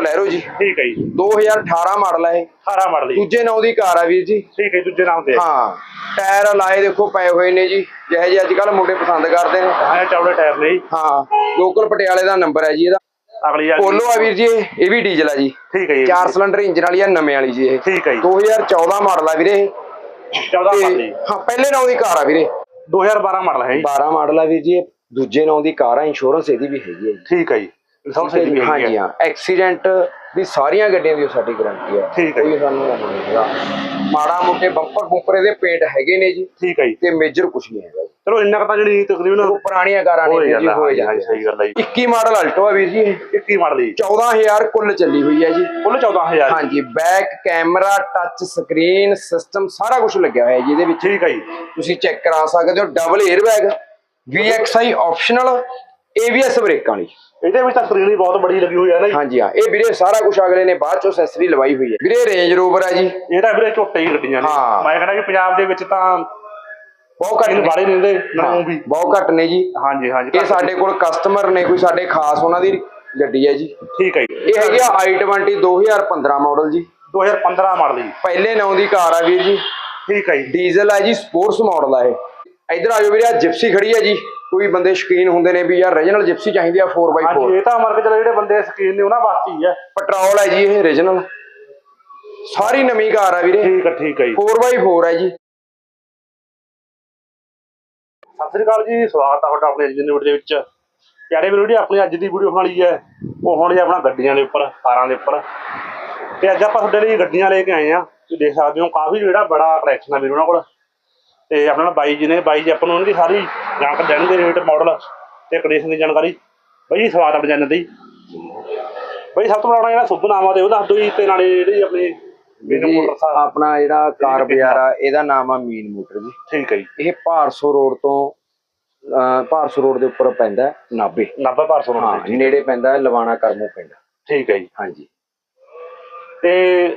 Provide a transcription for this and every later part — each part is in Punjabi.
ਬਲੈਰੋ ਜੀ। ਠੀਕ ਹੈ ਜੀ। 2018 ਮਾਡਲ ਹੈ ਇਹ। 18 ਮਾਡਲ ਜੀ। ਦੂਜੇ ਨਾਂ ਦੀ ਕਾਰ ਆ ਵੀਰ ਜੀ। ਠੀਕ ਹੈ ਦੂਜੇ ਨਾਮ ਤੇ। ਹਾਂ। ਟਾਇਰ ਲਾਏ ਦੇਖੋ ਪਏ ਹੋਏ ਨੇ ਜੀ। ਜਿਹੇ ਜਿਹੇ ਅੱਜ ਕੱਲ ਮੁੰਡੇ ਪਸੰਦ ਕਰਦੇ ਨੇ। ਹਾਂ ਚੌੜੇ ਟਾਇਰ ਨੇ ਜੀ। ਹਾਂ। ਲੋਕਲ ਪਟਿਆਲੇ ਦਾ ਨੰਬਰ ਹੈ ਜੀ ਇਹਦਾ। ਅਗਲੀ ਆ। ਪੋਲੋ ਆ ਵੀਰ ਜੀ ਇਹ। ਵੀ ਡੀਜ਼ਲ ਆ ਜੀ। ਠੀਕ ਹੈ ਜੀ। ਚਾਰ ਸਿਲੰਡਰ ਇੰਜਨ ਵਾਲੀ ਆ ਨਵੇਂ ਵਾਲੀ ਜੀ ਇਹ। ਠੀਕ ਹੈ ਜੀ। 2014 ਮਾਡਲ ਆ ਵੀਰੇ ਇਹ। 14 ਮਾਡਲ ਜੀ। ਹਾਂ ਪਹਿਲੇ ਨਾਂ ਦੀ ਕਾਰ ਆ ਵੀਰੇ। 2012 ਮਾਡਲ ਹੈ ਜੀ। 12 ਮਾਡਲ ਆ ਵੀਰ ਜੀ ਦੂਜੇ ਨਾਂ ਦੀ ਕਾਰ ਆ ਇੰਸ਼ੋਰੈਂਸ ਇਹਦੀ ਵੀ ਹੈਗੀ ਹੈ ਠੀਕ ਹੈ ਜੀ। ਲਾਇਸੈਂਸ ਹਾਂਜੀ ਹੈ। ਹਾਂ ਐਕਸੀਡੈਂਟ ਦੀ ਸਾਰੀਆਂ ਗੱਡੀਆਂ ਦੀ ਸਾਡੀ ਗਾਰੰਟੀ ਹੈ। ਠੀਕ ਹੈ ਕੋਈ ਸਾਨੂੰ ਉਹ ਨਹੀਂ ਹੈਗਾ। ਮਾੜਾ ਮੋਟੇ ਬੰਪਰ ਬੁੰਪਰ ਇਹਦੇ ਪੇਂਟ ਹੈਗੇ ਨੇ ਜੀ। ਠੀਕ ਹੈ ਜੀ। ਤੇ ਮੇਜਰ ਕੁਝ ਨਹੀਂ ਹੈਗਾ ਜੀ। ਚਲੋ ਇੰਨਾ ਕੁ ਤਾਂ ਜਿਹੜੀ ਤਕਰੀਬਨ ਉਹ ਪੁਰਾਣੀਆਂ ਕਾਰਾਂ ਨੇ ਹੋਏ ਜੀ ਜਾਂਦਾ। ਹੋਏ ਹਾਂ ਜਾਂਦੇ ਸਹੀ ਗੱਲ ਹੈ ਜੀ। 21 ਮਾਡਲ ਅਲਟੋ ਆ ਵੀਰ ਜੀ ਇਹ। 21 ਮਾਡਲ ਜੀ। 14000 ਕੁੱਲ ਚੱਲੀ ਹੋਈ ਹੈ ਜੀ। ਕੁੱਲ 14000 ਹਾਂਜੀ back camera touch screen system ਸਾਰਾ ਕੁਝ ਲੱਗਿਆ ਹੋਇਆ ਜੀ ਇਹਦੇ ਵਿੱਚ। ਠੀਕ ਹੈ ਜੀ। ਤੁਸੀਂ ਚੈੱਕ ਕਰਾ ਸਕਦੇ ਹੋ। Double air bag VXI optional ABS ਬ੍ਰੇਕਾਂ ਵਾਲੀ। ਇਹਦੇ ਵਿੱਚ ਤਾਂ ਸਕਰੀਨ ਬਹੁਤ ਬੜੀ ਲੱਗੀ ਹੋਈ ਹੈ ਨਾ ਜੀ। ਹਾਂਜੀ ਹਾਂ। ਇਹ ਵੀਰੇ ਸਾਰਾ ਕੁਝ ਅਗਲੇ ਨੇ ਬਾਅਦ ਚੋਂ ਅਸੈਸਰੀ ਲਵਾਈ ਹੋਈ ਹੈ। ਵੀਰੇ ਰੇਂਜ ਰੋਵਰ ਹੈ ਜੀ। ਇਹਦਾ ਵੀਰੇ ਝੋਟੇ ਹੀ ਗੱਡੀਆਂ ਨੇ। ਹਾਂ। ਮੈਂ ਕਹਿੰਦਾ ਕਿ ਪੰਜਾਬ ਦੇ ਵਿੱਚ ਤਾਂ ਬਹੁਤ ਘੱਟ ਇਹਨੂੰ ਨੇ। ਬਾੜੇ ਨਹੀਂ ਨਾ ਵੀ। ਬਹੁਤ ਘੱਟ ਨੇ ਜੀ। ਹਾਂਜੀ ਹਾਂਜੀ। ਇਹ ਸਾਡੇ ਕੋਲ ਕਸਟਮਰ ਨੇ ਕੋਈ ਸਾਡੇ ਖਾਸ ਉਹਨਾਂ ਦੀ ਗੱਡੀ ਹੈ ਜੀ। ਠੀਕ ਹੈ ਜੀ। ਇਹ ਹੈਗੀ ਆ i20 2015 ਮਾਡਲ ਜੀ। 2015 ਮਾਡਲ ਜੀ। ਪਹਿਲੇ ਨਾਂ ਦੀ ਕਾਰ ਆ ਵੀਰ ਜੀ। ਠੀਕ ਹੈ ਜੀ। ਡੀਜ਼ਲ ਹੈ ਜੀ ਸਪੋਰਟਸ ਮਾਡਲ ਆ ਇਹ। ਇਧਰ ਆਜੋ ਵੀਰੇ ਆ ਜਿਪਸੀ ਖੜੀ ਹੈ ਜੀ। ਕੋਈ ਬੰਦੇ ਸ਼ੌਕੀਨ ਹੁੰਦੇ ਨੇ ਵੀ ਯਾਰ ਰੀਜਨਲ ਜਿਪਸੀ ਚਾਹੀਦੀ ਆ 4x4 ਹਾਂਜੀ ਇਹ ਤਾਂ ਮਰ ਕੇ ਚਲੋ ਜਿਹੜੇ ਬੰਦੇ ਸਕੀਨ ਨੇ ਉਹਨਾਂ ਵਾਸਤੇ ਹੀ ਹੈ ਪੈਟਰੋਲ ਹੈ ਜੀ ਇਹ ਰੀਜਨਲ ਸਾਰੀ ਨਵੀਂ ਕਾਰ ਆ ਵੀਰੇ। ਠੀਕ ਹੈ ਠੀਕ ਹੈ ਜੀ। 4x4 ਹੈ ਜੀ। ਸਤਿ ਸ੍ਰੀ ਅਕਾਲ ਜੀ ਸਵਾਗਤ ਹੈ ਤੁਹਾਡਾ ਆਪਣੇ ਅੱਜ ਦੀ ਵੀਡੀਓ ਦੇ ਵਿੱਚ। ਪਿਆਰੇ ਵੀਰੋ ਜੀ ਆਪਣੀ ਅੱਜ ਦੀ ਵੀਡੀਓ ਵਾਲੀ ਹੈ ਉਹ ਹੁਣ ਜੀ ਆਪਣਾ ਗੱਡੀਆਂ ਦੇ ਉੱਪਰ ਕਾਰਾਂ ਦੇ ਉੱਪਰ। ਤੇ ਅੱਜ ਆਪਾਂ ਤੁਹਾਡੇ ਲਈ ਗੱਡੀਆਂ ਲੈ ਕੇ ਆਏ ਆ। ਤੁਸੀਂ ਦੇਖ ਸਕਦੇ ਹੋ ਕਾਫੀ ਜਿਹੜਾ ਬੜਾ ਕਲੈਕਸ਼ਨ ਆ ਵੀਰ ਉਹਨਾਂ ਕੋਲ। ਤੇ ਆਪਣੇ ਬਾਈ ਜੀ ਨੇ ਬਾਈ ਜੀ ਆਪਾਂ ਨੂੰ ਉਹਨਾਂ ਦੀ ਸਾਰੀ ਜਾਣਕਾਰੀ ਦੇਣਗੇ ਰੇਟ ਮਾਡਲ ਤੇ ਕੰਡੀਸ਼ਨ ਦੀ ਜਾਣਕਾਰੀ। ਬਾਈ ਹੈ ਆਪਣੇ ਚੈਨਲ ਤੇ ਜੀ। ਬਾਈ ਸਭ ਤੋਂ ਪੁਰਾਣਾ ਜਿਹੜਾ ਸੁਭ ਨਾਮ ਆ ਤੇ ਉਹ ਦੱਸ ਦਿਓ ਜੀ ਤੇ ਨਾਲੇ ਜਿਹੜੀ ਆਪਣੀ ਜੀ ਮੋਟਰ ਸਾਹਿਬ ਆਪਣਾ ਜਿਹੜਾ ਕਾਰ ਬਾਜ਼ਾਰ ਆ ਇਹਦਾ ਨਾਮ ਆ ਮੀਨ ਮੋਟਰ ਜੀ। ਠੀਕ ਹੈ ਜੀ। ਇਹ ਭਾਰਸੋ ਰੋਡ ਤੋਂ ਅਹ ਭਾਰਸੋ ਰੋਡ ਦੇ ਉੱਪਰ ਪੈਂਦਾ ਹੈ, ਨਾਭੇ। 90 500 ਹਾਂ ਰੁਪਏ ਨੇੜੇ ਪੈਂਦਾ ਹੈ ਲਵਾਣਾ ਕਰਮੋ ਪਿੰਡ। ਠੀਕ ਹੈ ਜੀ। ਹਾਂਜੀ। ਤੇ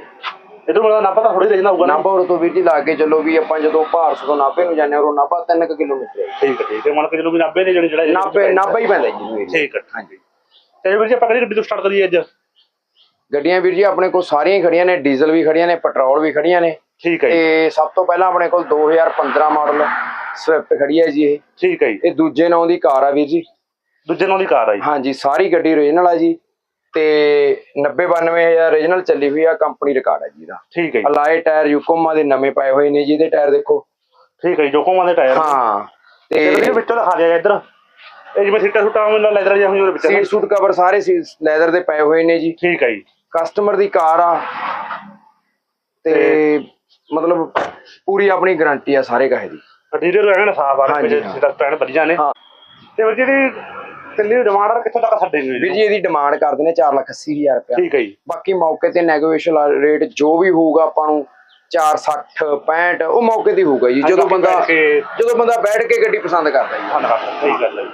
ਇਧਰ ਮੇਰਾ ਨਾਪਾ ਤਾਂ ਥੋੜੀ ਰਹਿਣਾ ਹੋਊਗਾ ਨਾ। ਨਾਭਾ ਉਰੋਂ ਤੋਂ ਵੀਰ ਜੀ ਲਾ ਕੇ ਚੱਲੋ ਵੀ ਆਪਾਂ ਜਦੋਂ ਭਾਰਸੋ ਤੋਂ ਨਾਭੇ ਨੂੰ ਜਾਂਦੇ ਹਾਂ ਉਰੋਂ ਨਾਭਾ 3 ਕਿਲੋਮੀਟਰ ਹੈ। ਠੀਕ ਹੈ ਠੀਕ ਹੈ। ਮੰਨ ਕੇ ਚਲੋ ਵੀ 90 ਦੇ ਜਿਹੜੇ ਜਿਹੜਾ ਇਹ ਨਾਭੇ ਨਾਭਾ ਹੀ ਪੈਂਦਾ ਜੀ ਵੀਰ ਜੀ। ਠੀਕ ਹੈ ਹਾਂਜੀ। ਤੇ ਵੀਰ ਜੀ ਆਪਾਂ ਕਿਹੜੀ ਗੱਡੀ ਤੋਂ ਸਟਾਰਟ ਕਰੀਏ ਅੱਜ? ਗੱਡੀਆਂ ਵੀਰ ਜੀ ਆਪਣੇ ਕੋਲ ਸਾਰੀਆਂ ਹੀ ਖੜੀਆਂ ਨੇ ਡੀਜ਼ਲ ਵੀ ਖੜੀਆਂ ਨੇ ਪੈਟਰੋਲ ਵੀ ਖੜੀਆਂ ਨੇ। ਠੀਕ ਹੈ ਜੀ। ਤੇ ਸਭ ਤੋਂ ਪਹਿਲਾਂ ਆਪਣੇ ਕੋਲ 2015 ਮਾਡਲ ਸਵਿਫਟ ਖੜੀ ਹੈ ਜੀ ਇਹ। ਠੀਕ ਹੈ ਜੀ। ਇਹ ਦੂਜੇ ਨਾਂ ਦੀ ਕਾਰ ਆ ਵੀਰ ਜੀ। ਦੂਜੇ ਨਾਲ ਦੀ ਕਾਰ ਆ ਜੀ। ਹਾਂਜੀ ਸਾਰੀ ਗੱਡੀ ਓਰੀਜਨਲ ਆ ਜੀ। ਤੇ 90 92000 ਓਰੀਜਨਲ ਚੱਲੀ ਹੋਈ ਆ ਕੰਪਨੀ ਰਿਕਾਰਡ ਹੈ ਜੀ ਇਹਦਾ। ਠੀਕ ਹੈ ਜੀ। ਅਲਾਈ ਟਾਇਰ ਯੂਕੋਮਾ ਦੇ ਨਵੇਂ ਪਾਏ ਹੋਏ ਨੇ ਜੀ ਇਹਦੇ ਟਾਇਰ ਦੇਖੋ। ਠੀਕ ਹੈ ਜੀ ਜੋਕੋਮਾਂ ਦੇ ਟਾਇਰ ਹਾਂ ਤੇ ਇਹਦੇ ਵਿੱਚੋਂ ਦਿਖਾ ਦਿਆ ਇੱਧਰ। ਇਹ ਜਿਵੇਂ ਸੀਟਾਂ ਸੂਟਾਂ ਮੈਨੂੰ ਲੈਦਰ ਜਿਹਾ ਹੋਈ ਵਿੱਚ ਸੀਟ ਸੂਟ ਕਵਰ ਸਾਰੇ ਲੈਦਰ ਦੇ ਪਏ ਹੋਏ ਨੇ ਜੀ। ਠੀਕ ਹੈ ਜੀ। ਕਸਟਮਰ ਦੀ ਕਾਰ ਆ ਤੇ ਮਤਲਬ ਪੂਰੀ ਆਪਣੀ ਗਾਰੰਟੀ ਆ ਸਾਰੇ ਕਹੇ ਦੀ। ਇੰਟੀਰੀਅਰ ਨਾ ਸਾਫ਼ ਆ ਹਾਂ। ਸੀਟਾਂ ਪੈਣ ਵਧੀਆ ਨੇ। ਤੇ ਜਿਹੜੀ ਕਿੰਨੀ ਡਿਮਾਂਡ ਕਿੱਥੋਂ ਤੱਕ ਛੱਡੇਂਗੇ ਵੀਰ ਜੀ ਇਹਦੀ ਡਿਮਾਂਡ ਕਰਦੇ ਨੇ 480000 ਰੁਪਏ ਠੀਕ ਹੈ ਜੀ। ਬਾਕੀ ਮੌਕੇ ਤੇ ਨੈਗੋਸ਼ੀਏਸ਼ਨ ਰੇਟ ਜੋ ਵੀ ਹੋਊਗਾ ਆਪਾਂ ਨੂੰ 460 65 ਉਹ ਮੌਕੇ ਤੇ ਹੋਊਗਾ ਜੀ ਜਦੋਂ ਬੰਦਾ ਜਦੋਂ ਬੰਦਾ ਬੈਠ ਕੇ ਗੱਡੀ ਪਸੰਦ ਕਰਦਾ ਜੀ। ਧੰਨਵਾਦ ਸਹੀ ਗੱਲ ਹੈ ਜੀ।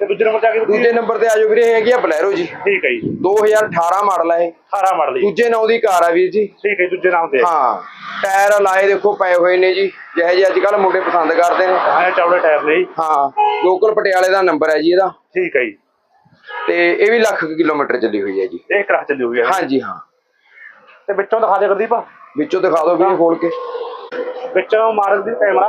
ਤੇ ਦੂਜੇ ਨੰਬਰ ਤੇ ਆ ਕੇ ਦੂਜੇ ਨੰਬਰ ਤੇ ਆਜੋ ਵੀਰੇ ਇਹ ਹੈਗੀ ਆ ਬਲੈਰੋ ਜੀ। ਠੀਕ ਹੈ ਜੀ। 2018 ਮਾਡਲ ਹੈ ਇਹ। 18 ਮਾਡਲ ਜੀ। ਦੂਜੇ ਨਾਂ ਦੀ ਕਾਰ ਆ ਵੀਰ ਜੀ। ਠੀਕ ਹੈ ਜੀ, ਦੂਜੇ ਨਾਮ ਤੇ। ਹਾਂ ਟਾਇਰ ਲਾਏ ਦੇਖੋ ਪਏ ਹੋਏ ਨੇ ਜੀ। ਜਿਹੇ ਜਿਹੇ ਅੱਜ ਕੱਲ ਮੁੰਡੇ ਪਸੰਦ ਕਰਦੇ ਨੇ। ਹਾਂ ਚੌੜੇ ਟਾਇਰ ਨੇ ਜੀ। ਹਾਂ ਲੋਕਲ ਪਟਿਆਲੇ ਦਾ ਨੰਬਰ ਹੈ ਜੀ ਇਹਦਾ। ਠੀਕ ਹੈ ਜੀ। ਤੇ ਇਹ ਵੀ ਲੱਖ ਕੁ ਕਿਲੋਮੀਟਰ ਚੱਲੀ ਹੋਈ ਹੈ ਜੀ। ਇਹ ਕਰਾਹ ਚੱਲੀ ਹੋਈ ਹੈ। ਹਾਂਜੀ ਹਾਂ। ਤੇ ਵਿੱਚੋਂ ਦਿਖਾ ਦੇ ਗੁਰਦੀਪ। ਵਿੱਚੋਂ ਦਿਖਾ ਦਿਓ ਵੀਰੇ ਖੋਲ ਕੇ। ਵਿੱਚੋਂ ਮਾਰਕ ਦੀ ਕੈਮਰਾ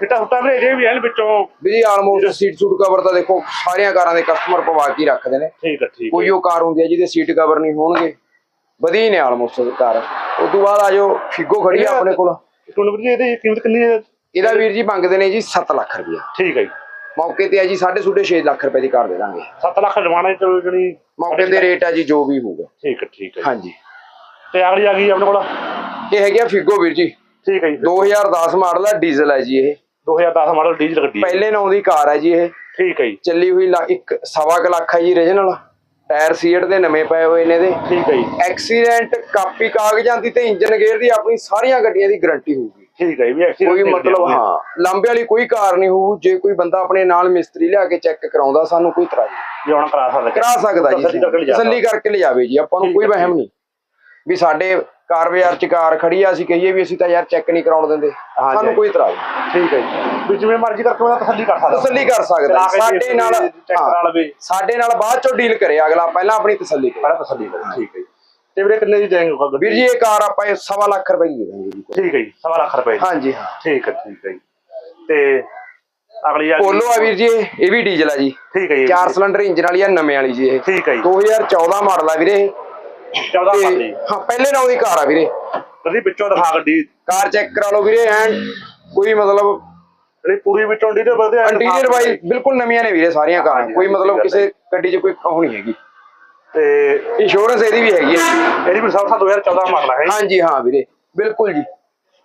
ਫਿੱਟਾ ਹੁੱਟਾ ਵੀ ਜੇ ਵੀ ਹੈ ਵਿੱਚੋਂ ਵੀ ਆਲਮੋਸਟ ਸੀਟ ਸੂਟ ਕਵਰ ਤਾਂ ਦੇਖੋ ਸਾਰੀਆਂ ਕਾਰਾਂ ਦੇ ਕਸਟਮਰ ਪਵਾ ਕੇ ਰੱਖਦੇ ਨੇ। ਠੀਕ ਹੈ ਠੀਕ ਕੋਈ ਉਹ ਕਾਰ ਹੁੰਦੀ ਹੈ ਜਿਹਦੇ ਸੀਟ ਕਵਰ ਨਹੀਂ ਹੋਣਗੇ। ਵਧੀਆ ਨੇ ਆਲਮੋਸਟ ਕਾਰ। ਉਸ ਤੋਂ ਬਾਅਦ ਆਜੋ ਫਿਗੋ ਖੜੀ ਆ ਆਪਣੇ ਕੋਲ। ਤੁਹਾਨੂੰ ਵੀਰ ਜੀ ਇਹਦੀ ਕੀਮਤ ਕਿੰਨੀ ਹੈ? ਇਹਦਾ ਵੀਰ ਜੀ ਮੰਗਦੇ ਨੇ ਜੀ 7 ਲੱਖ ਰੁਪਇਆ ਠੀਕ ਹੈ ਜੀ। ਮੌਕੇ ਤੇ ਆ ਜੀ 6.5 6 ਲੱਖ ਰੁਪਏ ਦੀ ਕਾਰ ਦੇ ਦਾਂਗੇ। 7 ਲੱਖ ਜਮਾਨੇ ਚ ਜਿਹੜੀ ਮੌਕੇ ਤੇ ਰੇਟ ਆ ਜੀ ਜੋ ਵੀ ਹੋਊਗਾ। ਠੀਕ ਹੈ ਠੀਕ ਹੈ। ਹਾਂਜੀ। ਤੇ ਅਗਲੀ ਆ ਗਈ ਆਪਣੇ ਕੋਲ? ਇਹ ਹੈਗੀ ਆ ਫਿਗੋ ਵੀਰ ਜੀ। ਠੀਕ ਹੈ ਜੀ। 2010 ਮਾਡਲ ਆ ਡੀਜ਼ਲ ਹੈ ਜੀ ਇਹ। 2010 ਮਾਡਲ ਡੀਜ਼ਲ ਗੱਡੀ ਹੈ। ਪਹਿਲੇ ਨਾਂ ਦੀ ਕਾਰ ਹੈ ਜੀ ਇਹ। ਠੀਕ ਹੈ ਜੀ। ਚੱਲੀ ਹੋਈ ਲਾ- ਇੱਕ ਸਵਾ ਕੁ ਲੱਖ ਹੈ ਜੀ ਰੀਜਨਲ ਟਾਇਰ ਸੀਟ ਦੇ ਨਵੇਂ ਪਏ ਹੋਏ ਨੇ ਇਹਦੇ। ਠੀਕ ਹੈ ਜੀ। ਐਕਸੀਡੈਂਟ ਕਾਪੀ ਕਾਗਜ਼ਾਂ ਦੀ ਤੇ ਇੰਜਨ ਗੇਅਰ ਦੀ ਆਪਣੀ ਸਾਰੀਆਂ ਗੱਡੀਆਂ ਦੀ ਗਾਰੰਟੀ ਹੋਊਗੀ। ਠੀਕ ਹੈ ਜੀ ਵੀ ਕੋਈ accident ਮਤਲਬ ਹਾਂ ਲਾਂਬੇ ਵਾਲੀ ਕੋਈ ਕਾਰ ਨਹੀਂ ਹੋਊ ਜੇ ਕੋਈ ਬੰਦਾ ਆਪਣੇ ਨਾਲ ਮਿਸਤਰੀ ਲਿਆ ਕੇ ਚੈੱਕ ਕਰਾਉਂਦਾ ਸਾਨੂੰ ਕੋਈ ਇਤਰਾਜ਼ ਨਹੀਂ। ਹੁਣ ਕਰਾ ਸਕਦਾ। ਕਰਾ ਸਕਦਾ ਜੀ ਤਸੱਲੀ ਕਰਕੇ ਲਿਜਾ ਤਸੱਲੀ ਕਰਕੇ ਲਿਜਾਵੇ ਜੀ ਆਪਾਂ ਨੂੰ ਕੋਈ ਵਹਿਮ ਨਹੀਂ। ਵੀ ਸਾਡੇ ਕਾਰ ਬਾਜ਼ਾਰ ਚ ਕਾਰ ਖੜੀ ਆ ਅਸੀਂ ਕਹੀਏ ਵੀ ਅਸੀਂ ਤਾਂ ਯਾਰ ਚੈੱਕ ਨਹੀਂ ਕਰਾਉਣ ਦਿੰਦੇ। ਸਾਨੂੰ ਕੋਈ ਇਤਰਾਜ਼ ਨਹੀਂ। ਠੀਕ ਹੈ ਜੀ। ਵੀ ਜਿਵੇਂ ਮਰਜ਼ੀ ਕਰਕੇ ਉਹਦਾ ਤਸੱਲੀ ਕਰ ਸਕਦਾ। ਤਸੱਲੀ ਕਰ ਸਕਦਾ। ਸਾਡੇ ਨਾਲ ਸਾਡੇ ਨਾਲ ਬਾਅਦ ਚੋਂ ਡੀਲ ਕਰੇ। ਅਗਲਾ ਪਹਿਲਾਂ ਆਪਣੀ ਤਸੱਲੀ ਕਰੇ। ਪਹਿਲਾਂ ਤਸੱਲੀ ਕਰ। ਠੀਕ ਹੈ ਜੀ। ਤੇ ਵੀਰੇ ਕਿੰਨੇ ਦੀ ਦੇਂਗੇ ਗੱਡੀ? ਵੀਰ ਜੀ ਇਹ ਕਾਰ ਆਪਾਂ ਇਹ ਸਵਾ ਲੱਖ ਰੁਪਏ ਦੀ ਦੇ ਦਾਂਗੇ ਜੀ। ਠੀਕ ਹੈ ਜੀ। ਸਵਾ ਲੱਖ ਰੁਪਏ। ਹਾਂਜੀ ਹਾਂ। ਠੀਕ ਹੈ ਠੀਕ ਹੈ ਜੀ। ਤੇ ਅਗਲੀ ਆ ਪੋਲੋ ਆ ਵੀਰ ਜੀ ਇਹ ਵੀ ਡੀਜ਼ਲ ਆ ਜੀ। ਠੀਕ ਹੈ ਜੀ। ਚਾਰ ਸਿਲੰਡਰ ਇੰਜਨ ਵਾਲੀ ਆ ਨਵੇਂ ਵਾਲੀ ਜੀ ਇਹ। ਠੀਕ ਹੈ ਜੀ। 2014 ਮਾਡਲ ਆ ਵੀਰੇ। 14 ਤੇ ਵਾਲੀ ਹਾਂ ਪਹਿਲੇ ਨਾਮ ਦੀ ਕਾਰ ਆ ਵੀਰੇ। ਕਦੀ ਵਿੱਚੋਂ ਦਿਖਾ ਗੱਡੀ। ਕਾਰ ਚੈੱਕ ਕਰਾ ਲਓ ਵੀਰੇ ਐਨ ਕੋਈ ਮਤਲਬ ਜਿਹੜੀ ਪੂਰੀ ਵਿੱਚੋਂ ਡੀ ਦੇ ਵਧਿਆ ਇੰਟੀਰੀਅਰ ਵਾਈਜ਼ ਬਿਲਕੁਲ ਨਵੀਆਂ ਨੇ ਵੀਰੇ ਸਾਰੀਆਂ ਕਾਰਾਂ। ਹਾਂਜੀ, ਕੋਈ ਹਾਂਜੀ, ਮਤਲਬ ਗੱਲ ਕਿਸੇ ਗੱਡੀ 'ਚ ਕੋਈ ਉਹ ਨਹੀਂ ਹੈਗੀ। ਤੇ ਇੰਸ਼ੋਰੈਂਸ ਇਹਦੀ ਵੀ ਹੈਗੀ ਹੈ ਜੀ। ਇਹਦੀ ਵੀ ਸਭ ਤੋਂ 2014 ਮਾਡਲ ਹੈ ਹਾਂਜੀ ਹਾਂ ਵੀਰੇ ਬਿਲਕੁਲ ਜੀ।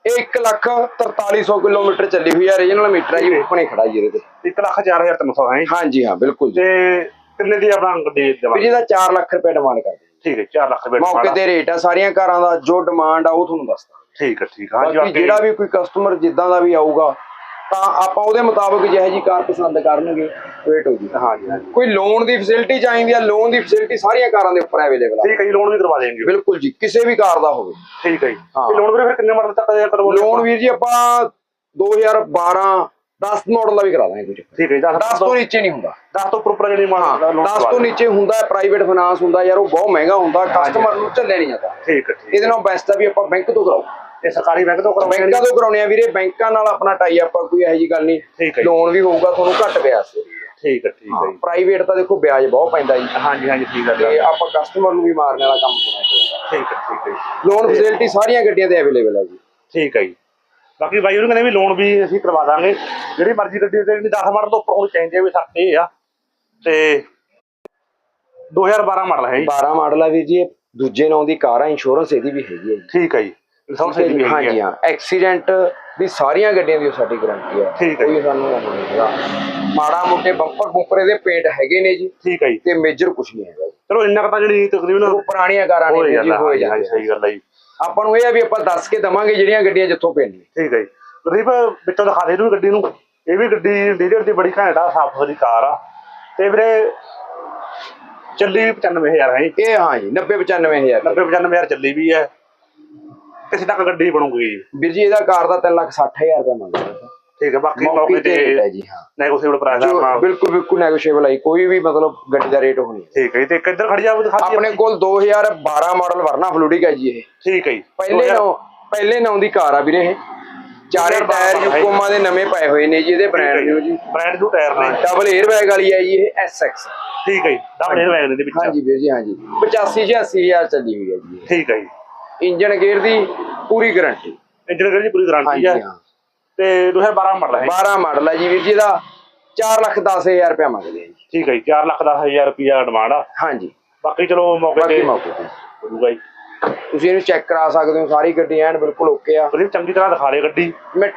ਇਹ 1 ਲੱਖ 4300 ਕਿਲੋਮੀਟਰ ਚੱਲੀ ਹੋਈ ਹੈ ਰੀਜਨਲ ਮੀਟਰ ਹੈ ਜੀ ਉੱਪਰ ਖੜਾ ਜੀ ਇਹਦੇ ਤੇ। 1 ਲੱਖ 4300 ਹੈ। ਹਾਂਜੀ ਹਾਂ ਬਿਲਕੁਲ ਜੀ। ਤੇ ਕਿੰਨੇ ਦੀ ਆਪਣਾ ਗੱਡੀ ਵੀਰ ਦੇਵਾਂਗੇ ਜੀ ਦਾ 4 ਲੱਖ ਰੁਪਏ ਡਿਮਾਂਡ ਕਰਦੇ ਜੀ ਠੀਕ ਹੈ 4 ਲੱਖ ਰੁਪਏ ਮੌਕੇ। ਤੇ ਰੇਟ ਆ ਸਾਰੀਆਂ ਕਾਰਾਂ ਦਾ ਜੋ ਡਿਮਾਂਡ ਆ ਉਹ ਤੁਹਾਨੂੰ ਦੱਸਦਾ। ਠੀਕ ਹੈ ਠੀਕ ਹੈ ਜਿਹੜਾ ਵੀ ਕੋਈ ਕਸਟਮਰ ਜਿੱਦਾਂ ਦਾ ਵੀ ਆਊਗਾ ਤਾਂ ਆਪਾਂ ਉਹਦੇ ਮੁਤਾਬਕ ਜਿਹੋ ਜੀ ਕਾਰ ਪਸੰਦ ਕਰਨਗੇ ਵੇਟ ਹੋ ਜੀ। ਹਾਂਜੀ ਹਾਂਜੀ। ਕੋਈ ਲੋਨ ਦੀ ਫੈਸਿਲਿਟੀ ਚਾਹੀਦੀ ਆ ਲੋਨ ਦੀ ਫੈਸਿਲਿਟੀ ਸਾਰੀਆਂ ਕਾਰਾਂ ਦੇ ਉੱਪਰ ਅਵੇਲੇਬਲ ਆ। ਠੀਕ ਹੈ ਜੀ ਲੋਨ ਵੀ ਕਰਵਾ ਦੇਣਗੇ। ਬਿਲਕੁਲ ਜੀ ਕਿਸੇ ਵੀ ਕਾਰ ਦਾ ਹੋਵੇ। ਠੀਕ ਹੈ ਜੀ। ਹਾਂ। ਤੇ ਲੋਨ ਵੀਰੇ ਫਿਰ ਕਿੰਨੇ ਮਾਡਲ ਤੱਕ ਦਾ ਕਰਵਾਉਣਾ ਲੋਨ ਵੀਰ ਜੀ ਆਪਾਂ 2012 10 ਮਾਡਲ ਦਾ ਵੀ ਕਰਾ ਦਾਂਗੇ ਕੁਝ ਠੀਕ ਹੈ ਜੀ 10 10 ਤੋਂ ਨੀਚੇ ਨਹੀਂ ਹੁੰਦਾ। 10 ਤੋਂ ਉੱਪਰ ਜਿਹੜੀ ਮਾਡਲ 10 ਤੋਂ ਨੀਚੇ ਹੁੰਦਾ ਹੈ ਪ੍ਰਾਈਵੇਟ ਫਾਈਨਾਂਸ ਹੁੰਦਾ ਯਾਰ ਉਹ ਬਹੁਤ ਮਹਿੰਗਾ ਹੁੰਦਾ ਕਸਟਮਰ ਨੂੰ ਝੱਲਿਆ ਨਹੀਂ ਜਾਂਦਾ। ਠੀਕ ਹੈ ਠੀਕ ਇਹਦੇ ਨਾਲ ਬੈਸਟ ਆ ਵੀ ਆਪਾਂ ਬੈਂਕ ਤੋਂ ਕਰਾਓ। ਇਹ ਸਰਕਾਰੀ ਬੈਂਕ ਤੋਂ ਕਰਵਾਉਣਾ ਬੈਂਕਾਂ ਤੋਂ ਕਰਾਉਣੇ ਆ ਵੀਰੇ ਬੈਂਕਾਂ ਨਾਲ ਆਪਣਾ ਟਾਈ ਆਪਾਂ ਕੋਈ ਇਹੋ ਜੀ ਗੱਲ ਨਹੀਂ। ਲੋਨ ਵੀ ਹੋਊਗਾ ਤੁਹਾਨੂੰ ਘੱਟ ਵਿਆਜ ਤੇ। ਠੀਕ ਹੈ ਠੀਕ ਹੈ ਪ੍ਰਾਈਵੇਟ ਤਾਂ ਦੇਖੋ ਵਿਆਜ ਬਹੁਤ ਪੈਂਦਾ ਜੀ। ਹਾਂਜੀ ਹਾਂਜੀ ਠੀਕ ਹੈ ਤੇ। ਆਪਾਂ ਕਸਟਮਰ ਨੂੰ ਵੀ ਮਾਰਨ ਵਾਲਾ ਕੰਮ ਹੋਣਾ ਚਾਹੀਦਾ। ਠੀਕ ਹੈ ਠੀਕ ਹੈ। ਲੋਨ ਫੈਸਿਲਿਟੀ ਸਾਰੀਆਂ ਗੱਡੀਆਂ ਤੇ ਅਵੇਲੇਬਲ ਹੈ ਜੀ। ਠੀਕ ਹੈ ਜੀ। ਬਾਕੀ ਬਾਈ ਉਹਨੂੰ ਕਹਿੰਦੇ ਵੀ ਲੋਨ ਵੀ ਅਸੀਂ ਕਰਵਾ ਦਾਂਗੇ। ਜਿਹੜੀ ਮਰਜ਼ੀ ਗੱਡੀ ਦੇ 10 ਮਾਡਲ ਤੋਂ ਉੱਪਰ ਹੋਣੀ ਚਾਹੀਦੀ ਹੈ ਵੀ ਸਸਤੇ ਆ। ਤੇ 2012 ਮਾਡਲ ਹੈ ਜੀ। 12 ਮਾਡਲ ਆ ਜੀ ਇਹ ਦੂਜੇ ਨਾਂ ਦੀ ਕਾਰ ਆ ਇੰਸ਼ੋਰੈਂਸ ਇਹਦੀ ਵੀ ਹੈਗੀ ਹੈ ਜੀ। ਠੀਕ ਹੈ ਜੀ। ਸਭ ਸਹੀ ਵੀ ਹੈਗੀ ਹੈ। ਹਾਂ। ਐਕਸੀਡੈਂਟ ਦੀ ਸਾਰੀਆਂ ਗੱਡੀਆਂ ਦੀ ਸਾਡੀ ਗਾਰੰਟੀ ਹੈ ਕੋਈ ਸਾਨੂੰ ਉਹ ਨਹੀਂ ਹੈਗਾ। ਮਾੜਾ ਮੋਟੇ ਬੰਪਰ ਬੁੰਪਰ ਇਹਦੇ ਪੇਂਟ ਹੈਗੇ ਨੇ ਜੀ। ਠੀਕ ਹੈ ਜੀ। ਤੇ ਮੇਜਰ ਕੁਝ ਨਹੀਂ ਹੈਗਾ ਜੀ। ਚਲੋ ਇੰਨਾ ਕੁ ਤਾਂ ਜਿਹੜੀ ਤਕਰੀਬਨ ਪੁਰਾਣੀਆਂ ਕਾਰਾਂ ਨੇ ਜੀ ਹੋਏ ਜਾਂਦੇ ਸਹੀ ਗੱਲ ਹੈ ਜੀ। ਆਪਾਂ ਨੂੰ ਇਹ ਆ ਵੀ ਆਪਾਂ ਦੱਸ ਕੇ ਦਵਾਂਗੇ ਜਿਹੜੀਆਂ ਗੱਡੀਆਂ ਜਿੱਥੋਂ ਪੈਣੀਆਂ। ਠੀਕ ਹੈ ਜੀ। ਵਿੱਚੋਂ ਦਿਖਾ ਦੇ ਇਹਨੂੰ ਗੱਡੀ ਨੂੰ। ਇਹ ਵੀ ਗੱਡੀ ਡੀਜ਼ਲ ਦੀ ਬੜੀ ਘੈਂਟ ਆ ਸਾਫ਼ ਸੁਥਰੀ ਕਾਰ ਆ। ਤੇ ਵੀਰੇ ਚੱਲੀ 95000 ਹੈ ਇਹ ਹਾਂ ਜੀ 90 95000 90 95000 ਚੱਲੀ ਵੀ ਹੈ। ਕਿਸੇ ਤੱਕ ਗੱਡੀ ਬਣੂਗੀ। ਵੀਰ ਜੀ ਇਹਦਾ ਕਾਰ ਦਾ 3 ਲੱਖ 60000 ਰੁਪਏ ਮੰਗਦਾ ਠੀਕ ਹੈ ਬਾਕੀ ਮੌਕੇ ਤੇ ਤੇ ਰੇਟ ਹੈ ਜੀ ਹਾਂ। ਨੈਗੋਸ਼ੀਏਬਲ ਪ੍ਰਾਈਸ ਜੋ ਆਪਣਾ ਬਿਲਕੁਲ ਬਿਲਕੁਲ ਨੈਗੋਸ਼ੀਏਬਲ ਹੈ ਕੋਈ ਵੀ ਮਤਲਬ ਗੱਡੀ ਦਾ ਰੇਟ ਹੋਣੀ ਹੈ। ਠੀਕ ਹੈ ਜੀ ਤੇ ਇੱਕ ਇੱਧਰ ਖੜੀ ਜਾ ਉਹ ਦਿਖਾ ਦਈਏ ਆਪਣੇ ਕੋਲ 2012 ਮਾਡਲ ਵਰਨਾ ਫਲੂਡਿਕ ਹੈ ਜੀ ਇਹ। ਠੀਕ ਹੈ ਜੀ। ਪਹਿਲੇ ਨੌ ਪਹਿਲੇ ਨੌ ਦੀ ਕਾਰ ਆ ਵੀਰੇ ਇਹ। ਚਾਰੇ 2012 ਟਾਇਰ ਹੈ। ਯੂਕੋਮਾ ਦੇ ਨਵੇਂ ਪਏ ਹੋਏ ਨੇ ਜੀ ਇਹਦੇ ਬ੍ਰਾਂਡ ਨਿਊ ਜੀ। ਬ੍ਰਾਂਡ ਨੂੰ ਟਾਇਰ ਨੇ। ਡਬਲ 에ਅਰ ਬੈਗ ਵਾਲੀ ਹੈ ਜੀ ਇਹ SX ਠੀਕ ਹੈ ਜੀ ਡਬਲ 에ਅਰ ਵੈਗਨ ਦੇ ਵਿੱਚ ਹਾਂਜੀ ਵੀਰ ਜੀ ਹਾਂਜੀ। 85 86000 ਚੱਲੀ ਹੋਈ ਹੈ ਜੀ। ਠੀਕ ਹੈ ਜੀ। ਇੰਜਨ ਗੇਅਰ ਦੀ ਪੂਰੀ ਗਾਰੰਟੀ ਇੰਜਨ ਦੀ ਪੂਰੀ ਗਾਰੰਟੀ ਹਾਂਜੀ ਹੈ ਹਾਂ। ਤੇ 2012 ਮਾਡਲ ਹੈ 12 ਮਾਡਲ ਹੈ ਜੀ ਵੀਰ ਜੀ ਦਾ 4 ਲੱਖ 10000 ਰੁਪਏ ਮੰਗਦੇ ਆ ਜੀ। ਠੀਕ ਹੈ ਜੀ 4 ਲੱਖ ਦਸ ਹਜ਼ਾਰ ਰੁਪਿਆ ਡਿਮਾਂਡ ਆ। ਹਾਂਜੀ। ਬਾਕੀ ਚਲੋ ਮੌਕੇ ਬਾਕੀ ਤੇ ਮੌਕੇ ਤੇ। ਹੋ ਜਾਊਗਾ ਜੀ। ਤੁਸੀਂ ਇਹਨੂੰ ਚੈੱਕ ਕਰਾ ਸਕਦੇ ਹੋ ਸਾਰੀ ਗੱਡੀ ਐਨ ਬਿਲਕੁਲ ਓਕੇ ਆ। ਤੁਸੀਂ ਚੰਗੀ ਤਰ੍ਹਾਂ ਦਿਖਾ ਦੇ ਗੱਡੀ। ਮੈਂ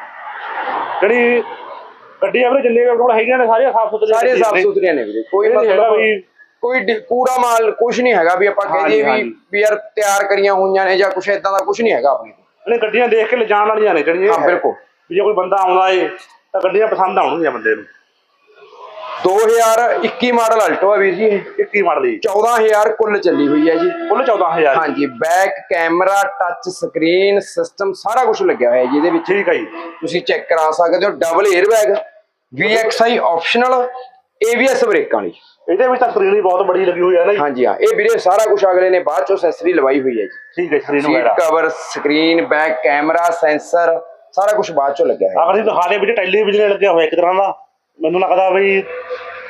ਜਿਹੜੀ ਗੱਡੀ ਆਪਣੇ ਜਿੰਨੇ ਵੀ ਕੋਲ ਹੈਗੀਆਂ ਨੇ ਸਾਰੀਆਂ ਸਾਫ਼ ਸੁਥਰੀਆਂ ਸਾਰੇ ਗੱਡੀਆਂ ਸਾਫ਼। ਸੁਥਰੀਆਂ ਨੇ ਵੀਰੇ ਕੋਈ ਮਤਲਬ ਵੀ ਕੋਈ ਡਿ- ਕੂੜਾ ਮਾਲ ਕੁਝ ਨਹੀਂ ਹੈਗਾ ਵੀ ਆਪਾਂ ਹਾਂਜੀ, ਵੀ ਹਾਂਜੀ। ਵੀ ਯਾਰ ਤਿਆਰ ਕਰੀਆਂ ਹੋਈਆਂ ਨੇ ਜਾਂ ਕੁਝ ਇਦਾਂ ਦਾ ਕੁਝ ਨਹੀਂ ਹੈਗਾ ਆਪਣੇ ਕੋਲ। ਗੱਡੀਆਂ ਦੇਖ ਕੇ ਲਿਜਾਣ ਵਾਲੀਆਂ ਨੇ ਜਿਹੜੀਆਂ। ਹਾਂ ਬਿਲਕੁਲ। ਵੀ ਜੇ ਕੋਈ ਬੰਦਾ ਆਉਂਦਾ ਏ ਤਾਂ ਗੱਡੀਆਂ ਪਸੰਦ ਆਉਣਗੀਆਂ ਬੰਦੇ ਨੂੰ। 2021 ਮਾਡਲ ਅਲਟੋ ਆ ਵੀਰ ਜੀ ਇਹ। 21 ਮਾਡਲ ਦੀ 14000 ਕੁੱਲ ਚੱਲੀ ਹੋਈ ਹੈ ਜੀ। ਕੁੱਲ 14000 ਹਾਂਜੀ back camera touch screen system ਸਾਰਾ ਕੁਝ ਲੱਗਿਆ ਹੋਇਆ ਜੀ ਇਹਦੇ ਵਿੱਚ। ਠੀਕ ਹੈ ਜੀ। ਤੁਸੀਂ ਚੈੱਕ ਕਰਾ ਸਕਦੇ ਹੋ double air bag VXI optional ABS ਬ੍ਰੇਕਾਂ ਵਾਲੀ। ਇਹਦੇ ਵਿੱਚ ਤਾਂ ਸਕਰੀਨ ਵੀ ਬਹੁਤ ਬੜੀ ਲੱਗੀ ਹੋਈ ਹੈ ਨਾ ਜੀ। ਹਾਂਜੀ ਹਾਂ ਇਹ ਵੀਰੇ ਸਾਰਾ ਕੁਝ ਅਗਲੇ ਨੇ ਬਾਅਦ ਚੋਂ ਅਸੈਸਰੀ ਲਵਾਈ ਹੋਈ ਹੈ ਜੀ। ਠੀਕ ਹੈ ਸਕਰੀਨ ਵਗੈਰਾ। Cover screen back camera sensor ਸਾਰਾ ਕੁਝ ਬਾਅਦ ਚੋਂ ਲੱਗਿਆ ਹੈ ਦਿਖਾ ਦੇ ਵਿੱਚ ਟੈਲੀਵਿਜ਼ਨ ਲੱਗਿਆ ਹੋਇਆ ਇੱਕ ਤਰ੍ਹਾਂ ਦਾ ਮੈਨੂੰ ਲੱਗਦਾ ਵੀ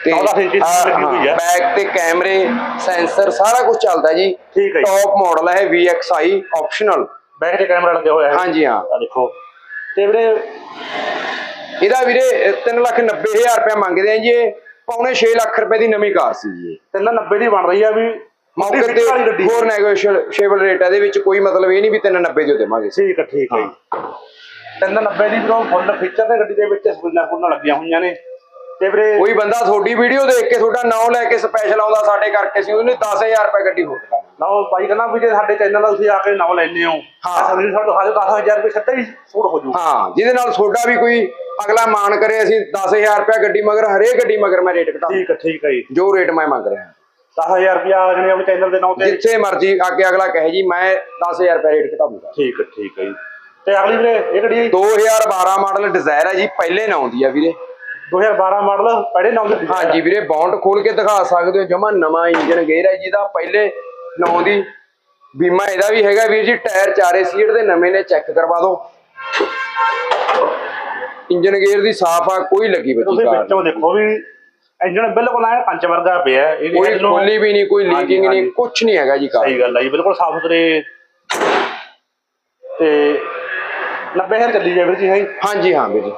ਤੇ 14 ਇੰਚ ਦੀ ਲੱਗੀ ਹੋਈ ਹੈ ਬੈਕ ਤੇ ਕੈਮਰੇ ਸੈਂਸਰ ਸਾਰਾ ਕੁਝ ਚੱਲਦਾ ਜੀ। ਠੀਕ ਹੈ ਟੌਪ ਮਾਡਲ ਹੈ VXI ਆਪਸ਼ਨਲ ਬੈਕ ਤੇ ਕੈਮਰਾ ਲੱਗਿਆ ਹੋਇਆ ਹੈ। ਹਾਂਜੀ ਹਾਂ। ਆ ਦੇਖੋ। ਤੇ ਵੀਰੇ ਇਹਦਾ ਵੀਰੇ 390000 ਰੁਪਏ ਮੰਗਦੇ ਆ ਜੀ ਇਹ। ਪੌਣੇ 6 ਲੱਖ ਰੁਪਏ ਦੀ ਨਵੀਂ ਕਾਰ ਸੀ ਜੀ ਇਹ। 390 ਦੀ ਬਣ ਰਹੀ ਆ ਵੀ ਮੌਕੇ ਤੇ ਹੋਰ ਨੈਗੋਸ਼ੀਏਬਲ ਰੇਟ ਹੈ ਇਹਦੇ ਵਿੱਚ ਕੋਈ ਮਤਲਬ ਇਹ ਨਹੀਂ ਵੀ 390 ਦੀ ਦੇਵਾਂਗੇ। ਠੀਕ ਹੈ ਠੀਕ ਹੈ ਜੀ। 390 ਦੀ ਵੀਰੋ ਫੁੱਲ ਫੀਚਰ ਤੇ ਗੱਡੀ ਦੇ ਵਿੱਚ ਸਕਰੀਨਾਂ ਫੁੱਲਾਂ ਲੱਗੀਆਂ ਹੋਈਆਂ ਨੇ। ਤੇ ਵੀਰੇ ਕੋਈ ਬੰਦਾ ਤੁਹਾਡੀ ਵੀਡੀਓ ਦੇਖ ਕੇ ਤੁਹਾਡਾ ਨਾਮ ਲੈ ਕੇ ਸਪੈਸ਼ਲ ਆਉਂਦਾ ਸਾਡੇ ਕਰਕੇ ਸੀ ਉਹਨੇ 10000 ਰੁਪਏ ਗੱਡੀ ਹੋਰ ਦਿੱਤਾ। ਲਓ ਭਾਈ ਕਹਿੰਦਾ ਵੀ ਜੇ ਸਾਡੇ ਚੈਨਲ ਦਾ ਤੁਸੀਂ ਆ ਕੇ ਨਾਮ ਲੈਣੇ ਹੋ ਹਾਂ। ਹਾਂ ਸਕਰੀਨ ਸ਼ਾਟ ਦਿਖਾ ਦਿਓ 10000 ਰੁਪਏ ਸਿੱਧਾ ਹੀ ਸੂਟ ਹੋ ਜੂ ਹਾਂ ਜਿਹਦੇ ਨਾਲ ਤੁਹਾਡਾ ਵੀ ਕੋਈ ਅਗਲਾ ਮਾਣ ਕਰੇ ਅਸੀਂ 10000 ਰੁਪਏ ਗੱਡੀ ਮਗਰ ਹਰੇਕ ਗੱਡੀ ਮਗਰ ਮੈਂ ਰੇਟ ਘਟਾ ਠੀਕ ਹੈ ਠੀਕ ਹੈ ਜੀ। ਜੋ ਰੇਟ ਮੈਂ ਮੰਗ ਰਿਹਾ। 10000 ਰੁਪਿਆ ਜਿਹੜੇ ਆਪਣੇ ਚੈਨਲ ਦੇ ਨਾਂ ਤੇ ਜਿੱਥੇ ਮਰਜ਼ੀ ਅੱਗੇ ਅਗਲਾ ਕਹੇ ਜੀ ਮੈਂ 10000 ਰੁਪਏ ਰੇਟ ਘਟਾਉਂਗਾ। ਠੀਕ ਹੈ ਠੀਕ ਹੈ ਜੀ। ਤੇ ਅਗਲੀ ਵੀਰੇ ਇਹ ਹੈ ਜੀ? 2012 ਮਾਡਲ ਡਿਜ਼ਾਇਰ ਹੈ ਜੀ ਪਹਿਲੇ ਨਾਂ ਦੀ ਆ ਵੀਰੇ। 2012 ਮਾਡਲ ਪਹਿਲੇ ਨਾਂ ਦੇ ਹਾਂਜੀ ਵੀਰੇ ਬੌਂਡ ਖੋਲ ਕੇ ਦਿਖਾ ਸਕਦੇ ਹੋ ਜਮਾ ਨਵਾਂ ਇੰਜਨ ਗੇਅਰ ਹੈ ਜਿਹਦਾ ਪਹਿਲੇ ਨਾਂ ਦੀ ਬੀਮਾ ਇਹਦਾ ਵੀ ਹੈਗਾ ਵੀਰ ਜੀ ਟਾਇਰ ਚਾਰੇ ਸੀਟ ਦੇ ਨਵੇਂ ਨੇ ਚੈੱਕ ਕਰਵਾ ਦਿਓ। ਇੰਜਨ ਗੇਅਰ ਦੀ ਸਾਫ਼ ਆ ਕੋਈ ਲੱਗੀ ਬੱਜੀ ਤੁਸੀਂ ਕਾਰ ਵਿੱਚੋਂ ਦੇਖੋ ਵੀ ਇੰਜਣ ਬਿਲਕੁਲ ਐ ਪੰਚ ਵਰਗਾ ਪਿਆ ਇਹ ਕੋਈ ਖੋਲੀ ਵੀ ਨਹੀਂ ਕੋਈ ਲੀਕਿੰਗ ਨਹੀਂ। ਕੁਝ ਨਹੀਂ ਹੈਗਾ ਜੀ ਕਾਰ। ਸਹੀ ਗੱਲ ਹੈ ਜੀ ਬਿਲਕੁਲ ਸਾਫ਼ ਸੁਥਰੇ ਤੇ 90000 ਚੱਲੀ ਜਾਵੇ ਵੀਰ ਜੀ ਹੈ। ਹਾਂਜੀ ਹਾਂ ਵੀਰ ਜੀ।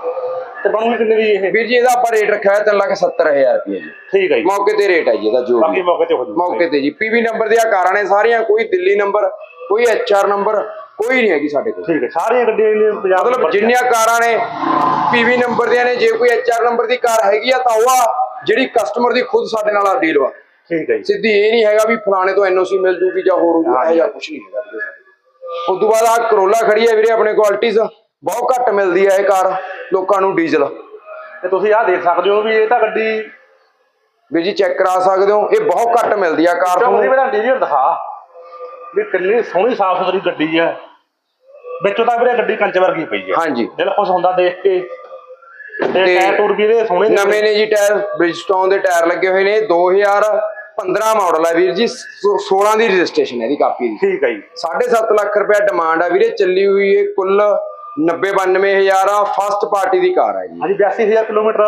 ਤੇ ਬਣੂਗੀ ਕਿੰਨੇ ਦੀ ਇਹ? ਵੀਰ ਜੀ ਇਹਦਾ ਆਪਾਂ ਰੇਟ ਰੱਖਿਆ ਹੈ 370000 ਰੁਪਏ ਜੀ। ਠੀਕ ਹੈ ਜੀ। ਮੌਕੇ ਤੇ ਰੇਟ ਹੈ ਜੀ ਇਹਦਾ ਜੋ ਬਾਕੀ ਵੀ ਮੌਕੇ ਤੇ ਹੋ ਜੂ ਮੌਕੇ ਤੇ ਜੀ। ਪੀਵੀ ਨੰਬਰ ਦੀਆਂ ਕਾਰਾਂ ਨੇ ਸਾਰੀਆਂ ਕੋਈ ਦਿੱਲੀ ਨੰਬਰ ਕੋਈ ਐਚਆਰ ਨੰਬਰ ਕੋਈ ਨਹੀਂ ਹੈਗੀ ਸਾਡੇ ਕੋਲ। ਠੀਕ ਹੈ ਸਾਰੀਆਂ ਗੱਡੀਆਂ ਨੇ ਪੰਜਾਬ ਮਤਲਬ ਜਿੰਨੀਆਂ ਕਾਰਾਂ ਨੇ ਪੀਵੀ ਨੰਬਰ ਦੀਆਂ ਨੇ ਜੇ ਕੋਈ ਐਚਆਰ ਨੰਬਰ ਦੀ ਕਾਰ ਹੈਗੀ ਆ ਤਾਂ ਉਹ ਆ ਜਿਹੜੀ ਕਸਟਮਰ ਦੀ ਖੁਦ ਸਾਡੇ ਨਾਲ ਆ ਡੀਲ ਵਾ। ਠੀਕ ਹੈ ਜੀ। ਸਿੱਧੀ ਇਹ ਨਹੀਂ ਹੈਗਾ ਵੀ ਫਲਾਣੇ ਤੋਂ ਐਨਓਸੀ ਮਿਲ ਜੂਗੀ ਜਾਂ ਹੋਰ ਹੋਊਗਾ ਇਹ ਜਾਂ। ਕੁਝ ਨਹੀਂ ਹੈਗਾ। ਵੀਰੇ ਉਸ ਤੋਂ ਬਾਅਦ ਆ ਕਰੋਲਾ ਖੜੀ ਹੈ ਵੀਰੇ ਆਪਣੇ ਕੁਆਲਿਟੀਜ਼ ਬਹੁਤ ਘੱਟ ਮਿਲਦੀ ਹੈ ਇਹ ਕਾਰ ਲੋਕਾਂ ਨੂੰ ਡੀਜ਼ਲ ਤੇ ਤੁਸੀਂ ਆਹ ਦੇਖ ਸਕਦੇ ਹੋ ਵੀ ਇਹ ਤਾਂ ਗੱਡੀ ਵੀ ਜੀ ਚੈੱਕ ਕਰਾ ਸਕਦੇ ਹੋ ਇਹ ਬਹੁਤ ਘੱਟ ਮਿਲਦੀ ਆ ਕਾਰ ਤੁਹਾਨੂੰ। ਉਹਦੀ ਮੇਰਾ ਇੰਟੀਰੀਅਰ ਦਿਖਾ। ਵੀ ਕਿੰਨੀ ਸੋਹਣੀ ਸਾਫ਼ ਸੁਥਰੀ ਗੱਡੀ ਹੈ। ਵਿੱਚੋਂ ਤਾਂ ਵੀਰੇ ਗੱਡੀ ਕੰਚ ਵਰਗੀ ਪਈ ਹੈ। ਹਾਂਜੀ। ਦਿਲ ਖੁਸ਼ ਹੁੰਦਾ ਦੇਖ ਕੇ। ਤੇ ਟਾਇਰ ਟੂਰ ਵੀ ਇਹਦੇ ਸੋਹਣੇ ਨਵੇਂ ਨੇ ਜੀ ਟਾਇਰ ਬ੍ਰਿਜਸਟੋਨ ਦੇ ਟਾਇਰ ਲੱਗੇ ਹੋਏ ਨੇ 2015 ਮਾਡਲ ਹੈ ਵੀਰ ਜੀ ਸੋ- 16 ਦੀ ਰਜਿਸਟ੍ਰੇਸ਼ਨ ਹੈ ਇਹਦੀ ਕਾਪੀ ਦੀ। ਠੀਕ ਹੈ ਜੀ। 7.5 ਲੱਖ ਰੁਪਏ ਡਿਮਾਂਡ ਆ ਵੀਰੇ ਚੱਲੀ ਹੋਈ ਹੈ ਕੁੱਲ 90 92000 ਆ ਫਸਟ ਪਾਰਟੀ ਦੀ ਕਾਰ ਹੈ ਜੀ। ਹਾਂਜੀ 82000 ਕਿਲੋਮੀਟਰ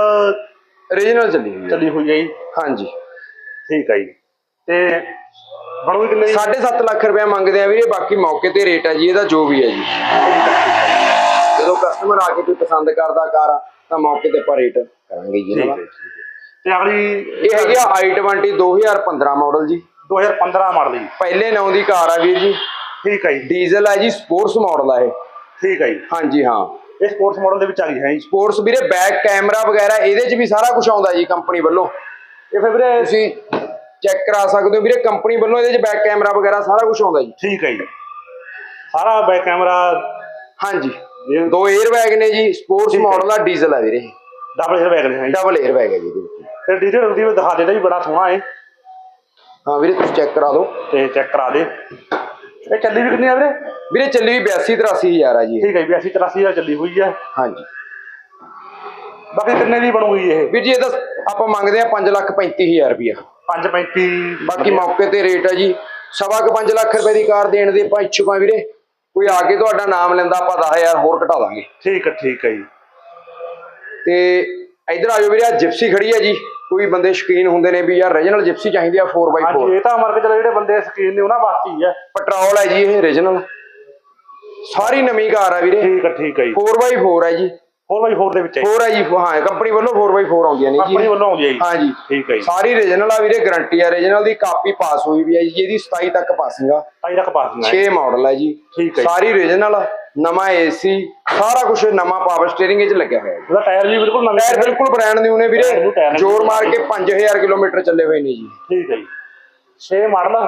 origignal ਚੱਲੀ ਹੋਈ ਚੱਲੀ ਹੋਈ ਹੈ ਜੀ। ਹਾਂਜੀ। ਠੀਕ ਹੈ ਜੀ। ਤੇ ਬਣੂਗੀ ਕਿੰਨੇ ਦੀ? 7.5 ਲੱਖ ਰੁਪਏ ਮੰਗਦੇ ਆ ਵੀਰੇ ਬਾਕੀ ਮੌਕੇ ਤੇ ਰੇਟ ਹੈ ਜੀ ਇਹਦਾ ਜੋ ਵੀ ਹੈ ਜੀ। ਜਦੋਂ ਕਸਟਮਰ ਆ ਕੇ ਕੋਈ ਪਸੰਦ ਕਰਦਾ ਕਾਰ ਤਾਂ ਮੌਕੇ ਤੇ ਆਪਾਂ ਰੇਟ ਕਰਾਂਗੇ ਜੀ ਤੇ ਅਗਲੀ ਇਹ ਹੈਗੀ ਆ i20 2015 ਮਾਡਲ ਜੀ। 2015 ਮਾਡਲ ਜੀ। ਪਹਿਲੇ ਨਾਂ ਦੀ ਕਾਰ ਆ ਵੀਰ ਜੀ। ਠੀਕ ਹੈ ਜੀ। ਡੀਜ਼ਲ ਹੈ ਜੀ ਸਪੋਰਟਸ ਮਾਡਲ ਆ ਇਹ। ਠੀਕ ਹੈ ਜੀ। ਹਾਂਜੀ ਹਾਂ। ਇਹ ਸਪੋਰਟਸ ਮਾਡਲ ਦੇ ਵਿੱਚ ਆ ਗਈ ਹੈ ਜੀ। ਸਪੋਰਟਸ ਵੀਰੇ ਬੈਕ ਕੈਮਰਾ ਵਗੈਰਾ ਇਹਦੇ 'ਚ ਵੀ ਸਾਰਾ ਕੁਝ ਆਉਂਦਾ ਜੀ ਕੰਪਨੀ ਵੱਲੋਂ। ਇਹ ਫਿਰ ਵੀਰੇ ਤੁਸੀਂ ਚੈੱਕ ਕਰਾ ਸਕਦੇ ਹੋ ਵੀਰੇ ਕੰਪਨੀ ਵੱਲੋਂ ਇਹਦੇ 'ਚ ਬੈਕ ਕੈਮਰਾ ਵਗੈਰਾ ਸਾਰਾ ਕੁਝ ਆਉਂਦਾ ਜੀ। ਠੀਕ ਹੈ ਜੀ। ਸਾਰਾ ਬੈਕ ਕੈਮਰਾ ਹਾਂਜੀ। ਦੋ 에ਅਰ ਬੈਗ ਨੇ ਜੀ ਸਪੋਰਟਸ। ਮਾਡਲ ਆ ਡੀਜ਼ਲ ਆ ਵੀਰੇ। ਡਬਲ ਏਅਰ ਬੈਗ ਨੇ ਹੈ ਜੀ। ਡਬਲ 에ਅਰ ਬੈਗ ਹੈ ਜੀ ਤੇ ਡੀਜ਼ਲ ਦੀ ਵੀ ਦਿਖਾ ਦੇਦਾ ਜੀ ਬੜਾ ਸੋਹਣਾ ਹੈ ਹਾਂ ਵੀਰੇ ਤੁਸੀਂ ਚੈੱਕ ਕਰਾ ਦਿਓ। ਤੇ ਚੈੱਕ ਕਰਾ ਦੇ। ਇਹ ਚੱਲੀ ਵੀ ਕਿੰਨੀ ਆ ਵੀਰੇ? ਵੀਰੇ ਚੱਲੀ ਵੀ 82 83000 ਆ ਜੀ। ਠੀਕ ਹੈ ਜੀ 82 83000 ਚੱਲੀ ਹੋਈ ਹੈ ਹਾਂਜੀ। ਬਾਕੀ ਕਿੰਨੇ ਦੀ ਬਣੂਗੀ ਇਹ? ਵੀਰ ਜੀ ਇਹਦਾ ਆਪਾਂ ਮੰਗਦੇ ਆ 5 ਲੱਖ 35000 ਰੁਪਇਆ 535 ਬਾਕੀ ਮੌਕੇ ਤੇ ਰੇਟ ਹੈ ਜੀ ਸਵਾ ਕੁ 5 ਲੱਖ ਰੁਪਏ ਦੀ ਕਾਰ ਦੇਣ ਦੇ ਆਪਾਂ ਇੱਛੁਕ ਆ ਵੀਰੇ। ਕੋਈ ਆ ਕੇ ਤੁਹਾਡਾ ਨਾਮ ਲੈਂਦਾ ਆਪਾਂ 10000 ਹੋਰ ਘਟਾ ਦਾਂਗੇ। ਠੀਕ ਹੈ ਠੀਕ ਹੈ ਜੀ। ਤੇ ਇਧਰ ਆਜੋ ਵੀਰੇ ਆ ਜਿਪਸੀ ਖੜੀ ਹੈ ਜੀ। ਕੋਈ ਬੰਦੇ ਸ਼ੌਕੀਨ ਹੁੰਦੇ ਨੇ ਵੀ ਯਾਰ ਰੀਜਨਲ ਜਿਪਸੀ ਚਾਹੀਦੀ ਆ 4x4 ਹਾਂਜੀ ਇਹ ਤਾਂ ਮਰ ਕੇ ਚਲੋ ਜਿਹੜੇ ਬੰਦੇ ਸਕੀਨ ਨੇ ਉਹਨਾਂ ਵਾਸਤੇ ਹੀ ਹੈ। ਪੈਟਰੋਲ ਹੈ ਜੀ ਇਹ ਰੀਜਨਲ ਸਾਰੀ ਨਵੀਂ ਕਾਰ ਆ ਵੀਰੇ। ਠੀਕ ਹੈ ਠੀਕ ਹੈ ਜੀ। 4x4 ਹੈ ਜੀ। 4x4 ਦੇ ਵਿੱਚ ਹੈ 4 ਹੈ ਜੀ ਹਾਂ ਕੰਪਨੀ ਵੱਲੋਂ 4x4 ਆਉਂਦੀਆਂ ਨੇ ਜੀ। ਕੰਪਨੀ ਵੱਲੋਂ ਆਉਂਦੀ ਹੈ ਜੀ। ਹਾਂ ਜੀ ਠੀਕ ਹੈ ਜੀ। ਸਾਰੀ ਰੀਜਨਲ ਆ ਵੀਰੇ ਗਾਰੰਟੀ ਆ। ਰੀਜਨਲ ਦੀ ਕਾਪੀ ਪਾਸ ਹੋਈ ਵੀ ਹੈ ਜੀ ਜਿਹਦੀ 27 ਤੱਕ ਪਾਸਿੰਗ ਆ। ਤਾਈ ਤੱਕ ਪਾਸ ਹੈ 6 ਮਾਡਲ ਹੈ ਜੀ। ਠੀਕ ਹੈ। ਸਾਰੀ ਰੀਜਨਲ ਨਵਾਂ ਏਸੀ ਸਾਰਾ ਕੁਝ ਨਵਾਂ ਪਾਵਰ ਸਟੀਅਰਿੰਗ ਇਹ ਚ ਲੱਗਿਆ ਹੋਇਆ ਹੈ। ਉਹਦਾ ਟਾਇਰ ਵੀ ਬਿਲਕੁਲ ਨਵੇਂ ਟਾਇਰ ਬਿਲਕੁਲ ਬ੍ਰਾਂਡ ਨਿਊ ਨੇ ਵੀਰੇ। ਜੋਰ ਮਾਰ ਕੇ 5000 ਕਿਲੋਮੀਟਰ ਚੱਲੇ ਹੋਏ ਨੇ ਜੀ। ਠੀਕ ਹੈ ਜੀ। 6 ਮਾਡਲ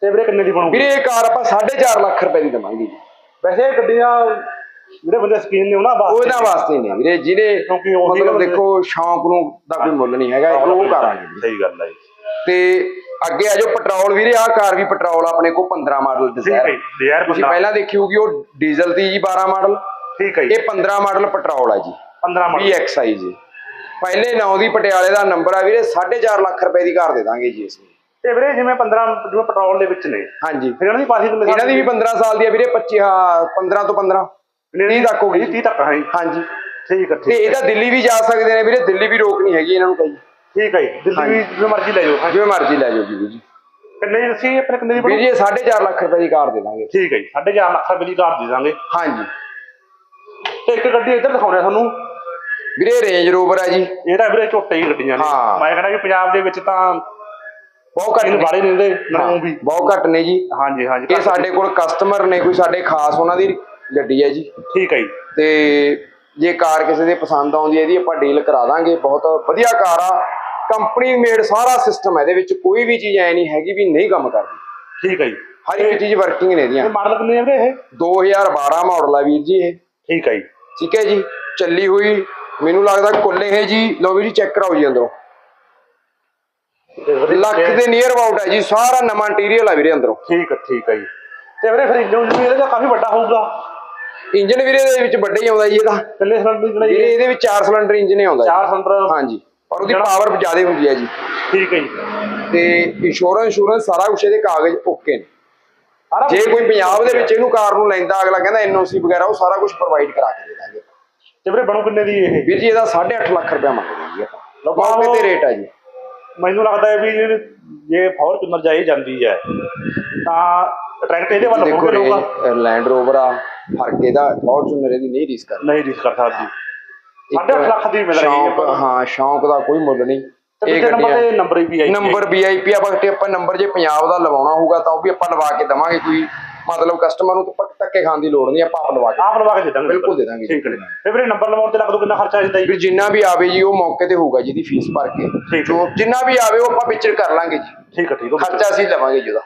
ਤੇ ਵੀਰੇ ਕਿੰਨੇ ਦੀ ਬਣੂਗੀ? ਵੀਰੇ ਇਹ ਕਾਰ ਆਪਾਂ 4.5 ਲੱਖ ਰੁਪਏ ਦੀ ਦਵਾਂਗੇ ਜੀ। ਵੈਸੇ ਗੱਡੀਆਂ ਜਿਹੜੇ ਬੰਦੇ ਸਕੀਨ ਨੇ ਉਹਨਾਂ ਵਾਸਤੇ। ਉਹਦਾ ਵਾਸਤੇ ਨੇ ਵੀਰੇ ਉਹੀ ਮਤਲਬ ਦੇਖੋ ਸ਼ੌਂਕ ਨੂੰ ਦਾ ਕੋਈ ਮੁੱਲ ਨਹੀਂ ਹੈਗਾ ਉਹ ਕਰਾਂਗੇ ਜੀ। ਸਹੀ ਗੱਲ ਹੈ ਜੀ। ਤੇ ਅੱਗੇ ਆ ਜਾਓ ਪੈਟਰੋਲ ਵੀਰੇ ਆਹ ਕਾਰ ਵੀ ਪੈਟਰੋਲ ਆਪਣੇ ਕੋਲ 15 ਮਾਡਲ ਡਿਜ਼ਾਇਰ ਜੀ ਯਾਰ ਤੁਸੀਂ 15 ਪਹਿਲਾਂ ਦੇਖੀ ਹੋਊਗੀ ਉਹ ਡੀਜ਼ਲ ਦੀ ਜੀ 12 ਮਾਡਲ। ਠੀਕ ਹੈ ਜੀ। ਇਹ 15 ਮਾਡਲ ਪੈਟਰੋਲ ਆ ਜੀ। 15 ਮਾਡਲ। VXI ਜੀ। ਪਹਿਲੇ ਨਾਂ ਦੀ ਪਟਿਆਲੇ ਦਾ ਨੰਬਰ ਆ ਵੀਰੇ 4.5 ਲੱਖ ਰੁਪਏ ਦੀ ਕਾਰ ਦੇ ਦਾਂਗੇ ਜੀ ਅਸੀਂ। ਤੇ ਵੀਰੇ ਜਿਵੇਂ 15 ਜਿਵੇਂ ਪੈਟਰੋਲ ਦੇ ਵਿੱਚ ਨੇ ਹਾਂਜੀ। ਫਿਰ ਇਹਨਾਂ ਦੀ ਪਾਸਿੰਗ ਇਹਨਾਂ ਦੀ ਵੀ 15 ਸਾਲ ਦੀ ਆ ਵੀਰੇ 25 ਹਾਂ 15 ਤੋਂ 15 30 ਤੱਕ ਹੋ ਗਈ। 30 ਤੱਕ ਜੀ। ਹਾਂਜੀ। ਠੀਕ ਹੈ ਤੇ ਠੀਕ ਤਾਂ ਦਿੱਲੀ ਵੀ ਜਾ ਸਕਦੇ ਨੇ ਵੀਰੇ ਦਿੱਲੀ ਵੀ ਰੋਕ ਨਹੀਂ ਹੈਗੀ ਇਹਨਾਂ ਨੂੰ ਕਹੀ ਠੀਕ ਹੈ ਜੀ। ਦਿੱਲੀ ਵੀ ਜਿਵੇਂ ਮਰਜ਼ੀ ਲੈ ਜਾਓ। ਜਿਵੇਂ ਮਰਜ਼ੀ ਲੈ ਜਾਓ ਜੀ ਵੀਰ ਜੀ। ਕਿੰਨੇ ਦੱਸੀ ਆਪਣੇ ਕਿੰਨੇ ਦੀ ਵੀਰ ਜੀ ਇਹ 4.5 ਲੱਖ ਰੁਪਏ ਦੀ ਕਾਰ ਦੇ ਦਾਂਗੇ। ਠੀਕ ਹੈ ਜੀ 4.5 ਲੱਖ ਰੁਪਏ ਦੀ ਕਾਰ ਦੇ ਦਾਂਗੇ। ਹਾਂਜੀ। ਤੇ ਇੱਕ ਗੱਡੀ ਇੱਧਰ ਦਿਖਾਉਣੇ ਤੁਹਾਨੂੰ। ਵੀਰੇ ਰੇਂਜ ਰੋਵਰ ਹੈ ਜੀ। ਇਹ ਤਾਂ ਵੀਰੇ ਝੋਟੇ ਹੀ ਗੱਡੀਆਂ ਨੇ। ਹਾਂ। ਮੈਂ ਕਹਿੰਦਾ ਕਿ ਪੰਜਾਬ ਦੇ ਵਿੱਚ ਤਾਂ ਬਹੁਤ ਘੱਟ ਇਹਨੂੰ ਨੇ। ਬਾੜੇ ਨਹੀਂ ਦੇ ਨਾਮ ਵੀ। ਬਹੁਤ ਘੱਟ ਨੇ ਜੀ। ਹਾਂਜੀ ਹਾਂਜੀ। ਇਹ ਸਾਡੇ ਕੋਲ ਕਸਟਮਰ ਨੇ ਕੋਈ ਸਾਡੇ ਖਾਸ ਉਹਨਾਂ ਦੀ ਗੱਡੀ ਹੈ ਜੀ। ਠੀਕ ਹੈ ਜੀ। ਤੇ ਜੇ ਕਾਰ ਕਿਸੇ ਦੇ ਪਸੰਦ ਆਉਂਦੀ ਹੈ ਇਹਦੀ ਆਪਾਂ ਡੀਲ ਕਰਾ ਦਾਂਗੇ। ਬਹੁਤ ਵਧੀਆ ਕਾਰ ਆ। ਕੰਪਨੀ ਮੇਡ ਸਾਰਾ ਸਿਸਟਮ ਹੈ ਇਹਦੇ ਵਿੱਚ ਕੋਈ ਵੀ ਚੀਜ਼ ਐ ਨਹੀਂ ਹੈਗੀ ਵੀ ਨਹੀਂ ਕੰਮ ਕਰਦੀ। ਠੀਕ ਹੈ ਜੀ। ਹਰ ਇੱਕ ਚੀਜ਼ ਵਰਕਿੰਗ ਨੇ ਇਹਦੀਆਂ। ਇਹ ਮਾਡਲ ਕਿੰਨੇ ਆ ਵੀਰੇ ਇਹ? 2012 ਮਾਡਲ ਆ ਵੀਰ ਜੀ ਇਹ। ਠੀਕ ਹੈ ਜੀ। ਠੀਕ ਹੈ ਜੀ ਚੱਲੀ ਹੋਈ। ਮੈਨੂੰ ਲੱਗਦਾ ਕੁੱਲੇ ਹੈ ਜੀ ਲਓ ਵੀਰ ਜੀ ਚੈੱਕ ਕਰਾਓ ਜੀ ਅੰਦਰੋਂ। ਲੱਖ ਦੇ ਨੀਅਰ ਅਬਾਊਟ ਹੈ ਜੀ ਸਾਰਾ ਨਵਾਂ ਇੰਟੀਰੀਅਰ ਆ ਵੀਰੇ ਅੰਦਰੋਂ। ਠੀਕ ਹੈ ਠੀਕ ਹੈ ਜੀ। ਤੇ ਵੀਰੇ ਫਿਰ ਇੰਜਨ ਵੀ ਇਹਦਾ ਕਾਫੀ ਵੱਡਾ ਹੋਊਗਾ। ਇੰਜਨ ਵੀਰੇ ਦੇ ਵਿੱਚ ਵੱਡਾ ਹੀ ਆਉਂਦਾ ਜੀ ਇਹਦਾ। ਕਿੰਨੇ ਸਿਲੰਡਰ ਜਿਹੜਾ ਜੀ ਇਹਦੇ ਵਿੱਚ 4 ਸਿਲੰਡਰ ਇੰਜਨ ਹੀ ਆਉਂਦਾ ਜੀ। ਚਾਰ ਸਿਲੰਡਰ ਹਾਂਜੀ। ਪਰ ਉਹਦੀ ਪਾਵਰ ਜ਼ਿਆਦਾ ਹੁੰਦੀ ਹੈ ਜੀ। ਠੀਕ ਹੈ ਜੀ। ਤੇ ਇੰਸ਼ੋਰੈਂਸ ਇੰਸ਼ੋਰੈਂਸ ਸਾਰਾ ਕੁਝ ਇਹਦੇ ਕਾਗਜ਼ ਓਕੇ ਨੇ। ਜੇ ਕੋਈ ਪੰਜਾਬ ਦੇ ਵਿੱਚ ਇਹਨੂੰ ਕਾਰ ਨੂੰ ਲੈਂਦਾ ਅਗਲਾ ਕਹਿੰਦਾ ਐਨਓਸੀ ਵਗੈਰਾ ਉਹ ਸਾਰਾ ਕੁਝ ਪ੍ਰੋਵਾਈਡ ਕਰਾ ਕੇ ਦੇ ਦਾਂਗੇ। ਤੇ ਵੀਰੇ ਬਣੂ ਕਿੰਨੇ ਦੀ ਇਹ? ਵੀਰ ਜੀ ਇਹਦਾ 8.5 ਲੱਖ ਰੁਪਇਆ ਮੰਗਦੇ ਜੀ ਆਪਾਂ। ਲਓ ਮੌਕੇ ਤੇ ਰੇਟ ਆ ਜੀ। ਮੈਨੂੰ ਲੱਗਦਾ ਹੈ ਵੀ ਜੇ ਫੋਰਚੂਨਰ ਜਾਈ ਜਾਂਦੀ ਹੈ ਤਾਂ ਟਰੈਕਟ ਇਹਦੇ ਵੱਲ ਦੇਖੋ ਹੋਊਗਾ ਲੋਕਾਂ। ਲੈਂਡ ਰੋਵਰ ਆ ਫ਼ਰਕ ਇਹਦਾ ਫੋਰਚੂਨਰ ਇਹਦੀ ਨਹੀਂ ਰੀਸ ਕਰਦਾ। ਨਹੀਂ ਰਿਸਕ ਕਰ ਸਕਦੀ ਇੱਕ ਸਾਢੇ ਅੱਠ ਲੱਖ ਦੀ ਮਿਲ ਰਹੀ ਹੈ ਸ਼ੌਂਕ। ਹਾਂ ਦਾ ਕੋਈ ਮੁੱਲ ਨਹੀਂ। ਤੇ ਇਹ ਗੱਡੀਆਂ ਤੇ ਨੰਬਰ ਵੀ ਆਈ ਨੰਬਰ ਵੀਆਈਪੀ ਆਪਾਂ ਤੇ ਆਪਾਂ ਨੰਬਰ ਜੇ ਪੰਜਾਬ ਦਾ ਲਵਾਉਣਾ ਹੋਊਗਾ ਤਾਂ ਉਹ ਵੀ ਆਪਾਂ ਲਵਾ ਕੇ ਦਵਾਂਗੇ ਕੋਈ। ਮਤਲਬ ਕਸਟਮਰ ਨੂੰ ਤਾਂ ਧੱਕੇ ਖਾਣ ਦੀ ਲੋੜ ਨਹੀਂ ਆਪਾਂ ਆਪ ਲਵਾ ਕੇ ਆਪ ਲਵਾ ਕੇ ਦੇ ਦਾਂਗੇ। ਬਿਲਕੁਲ ਦੇ ਦਾਂਗੇ। ਜੀ। ਠੀਕ ਹੈ ਤੇ ਵੀਰੇ ਨੰਬਰ ਲਵਾਉਣ ਤੇ ਲੱਗ ਦੋ ਕਿੰਨਾ ਖਰਚਾ ਆ ਜਾਂਦਾ ਜੀ? ਫਿਰ ਜਿੰਨਾ ਵੀ ਆਵੇ ਜੀ ਉਹ ਮੌਕੇ ਤੇ ਹੋਊਗਾ ਜਿਹਦੀ ਫੀਸ ਭਰ ਕੇ। ਜੋ। ਜਿੰਨਾ ਵੀ ਆਵੇ ਉਹ ਆਪਾਂ ਵਿਚਰ ਕਰ ਲਾਂਗੇ ਜੀ। ਠੀਕ ਹੈ ਠੀਕ ਹੈ ਖਰਚਾ ਅਸੀਂ ਲਵਾਂਗੇ ਜੀ ਉਹਦਾ।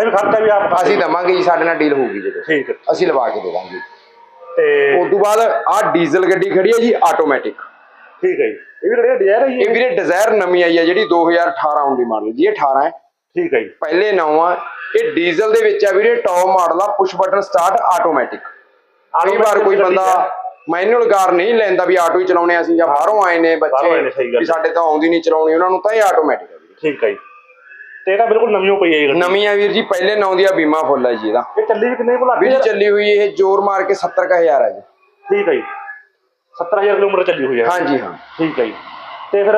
ਇਹ ਵੀ ਖਰਚਾ ਵੀ ਆਪ ਅਸੀਂ ਦਵਾਂਗੇ ਜੀ ਸਾਡੇ ਨਾਲ ਡੀਲ ਹੋਊਗੀ ਜਦੋਂ। ਠੀਕ ਹੈ। ਅਸੀਂ ਲਵਾ ਕੇ ਦੇ ਦਾਂਗੇ। ਤੇ ਉਸ ਤੋਂ ਬਾਅਦ ਆਹ ਡੀਜ਼ਲ ਗੱਡੀ ਖੜੀ ਹੈ ਜੀ ਆਟੋਮੈਟਿਕ ਠੀਕ ਹੈ ਜੀ। ਇਹ ਵੀ ਰੇਟ ਡਿਜ਼ਾਇਰ ਹੈ ਇਹ ਵੀਰੇ ਡਿਜ਼ਾਇਰ ਨਵੀਂ ਆਈ ਹੈ ਜਿਹੜੀ 2018 ਦੀ ਮਾਡਲ ਜੀ ਇਹ 18 ਹੈ। ਠੀਕ ਹੈ ਜੀ। ਪਹਿਲੇ ਨਵਾਂ ਇਹ ਡੀਜ਼ਲ ਦੇ ਵਿੱਚ ਆ ਵੀਰੇ ਟੌਪ ਮਾਡਲ ਆ ਪੁਸ਼ ਬਟਨ ਸਟਾਰਟ ਆਟੋਮੈਟਿਕ ਕਈ ਵਾਰ ਕੋਈ ਬੰਦਾ ਮੈਨੂਅਲ ਕਾਰ ਨਹੀਂ ਲੈਂਦਾ ਵੀ ਆਟੋ ਹੀ ਚਲਾਉਣੇ ਅਸੀਂ ਜਾਂ ਬਾਹਰੋਂ ਆਏ ਨੇ ਬੱਚੇ ਵੀ ਸਾਡੇ ਤਾਂ ਆਉਂਦੀ ਨਹੀਂ ਚਲਾਉਣੀ ਉਹਨਾਂ ਨੂੰ ਤਾਂ ਇਹ ਆਟੋਮੈਟਿਕ ਹੈ ਠੀਕ ਹੈ ਜੀ। ਤੇ ਇਹ ਤਾਂ ਬਿਲਕੁਲ ਨਵੀਂ ਪਈ ਹੈ ਗੱਡੀ। ਨਵੀਂ ਆ ਵੀਰ ਜੀ ਪਹਿਲੇ ਨੌ ਦੀ ਆ ਬੀਮਾ ਫੁੱਲ ਹੈ ਜੀ ਇਹਦਾ। ਇਹ ਚੱਲੀ ਵੀ ਕਿੰਨੇ ਭੁਲਾ ਵੀਰ ਚੱਲੀ ਹੋਈ ਇਹ ਜ਼ੋਰ ਮਾਰ ਕੇ 70 ਕੁ ਹਜ਼ਾਰ ਹੈ ਜੀ। ਠੀਕ ਹੈ ਜੀ। 70000 ਕਿਲੋਮੀਟਰ ਚੱਲੀ ਹੋਈ ਹੈ। ਹਾਂਜੀ ਹਾਂ। ਠੀਕ ਹੈ ਜੀ। ਤੇ ਫਿਰ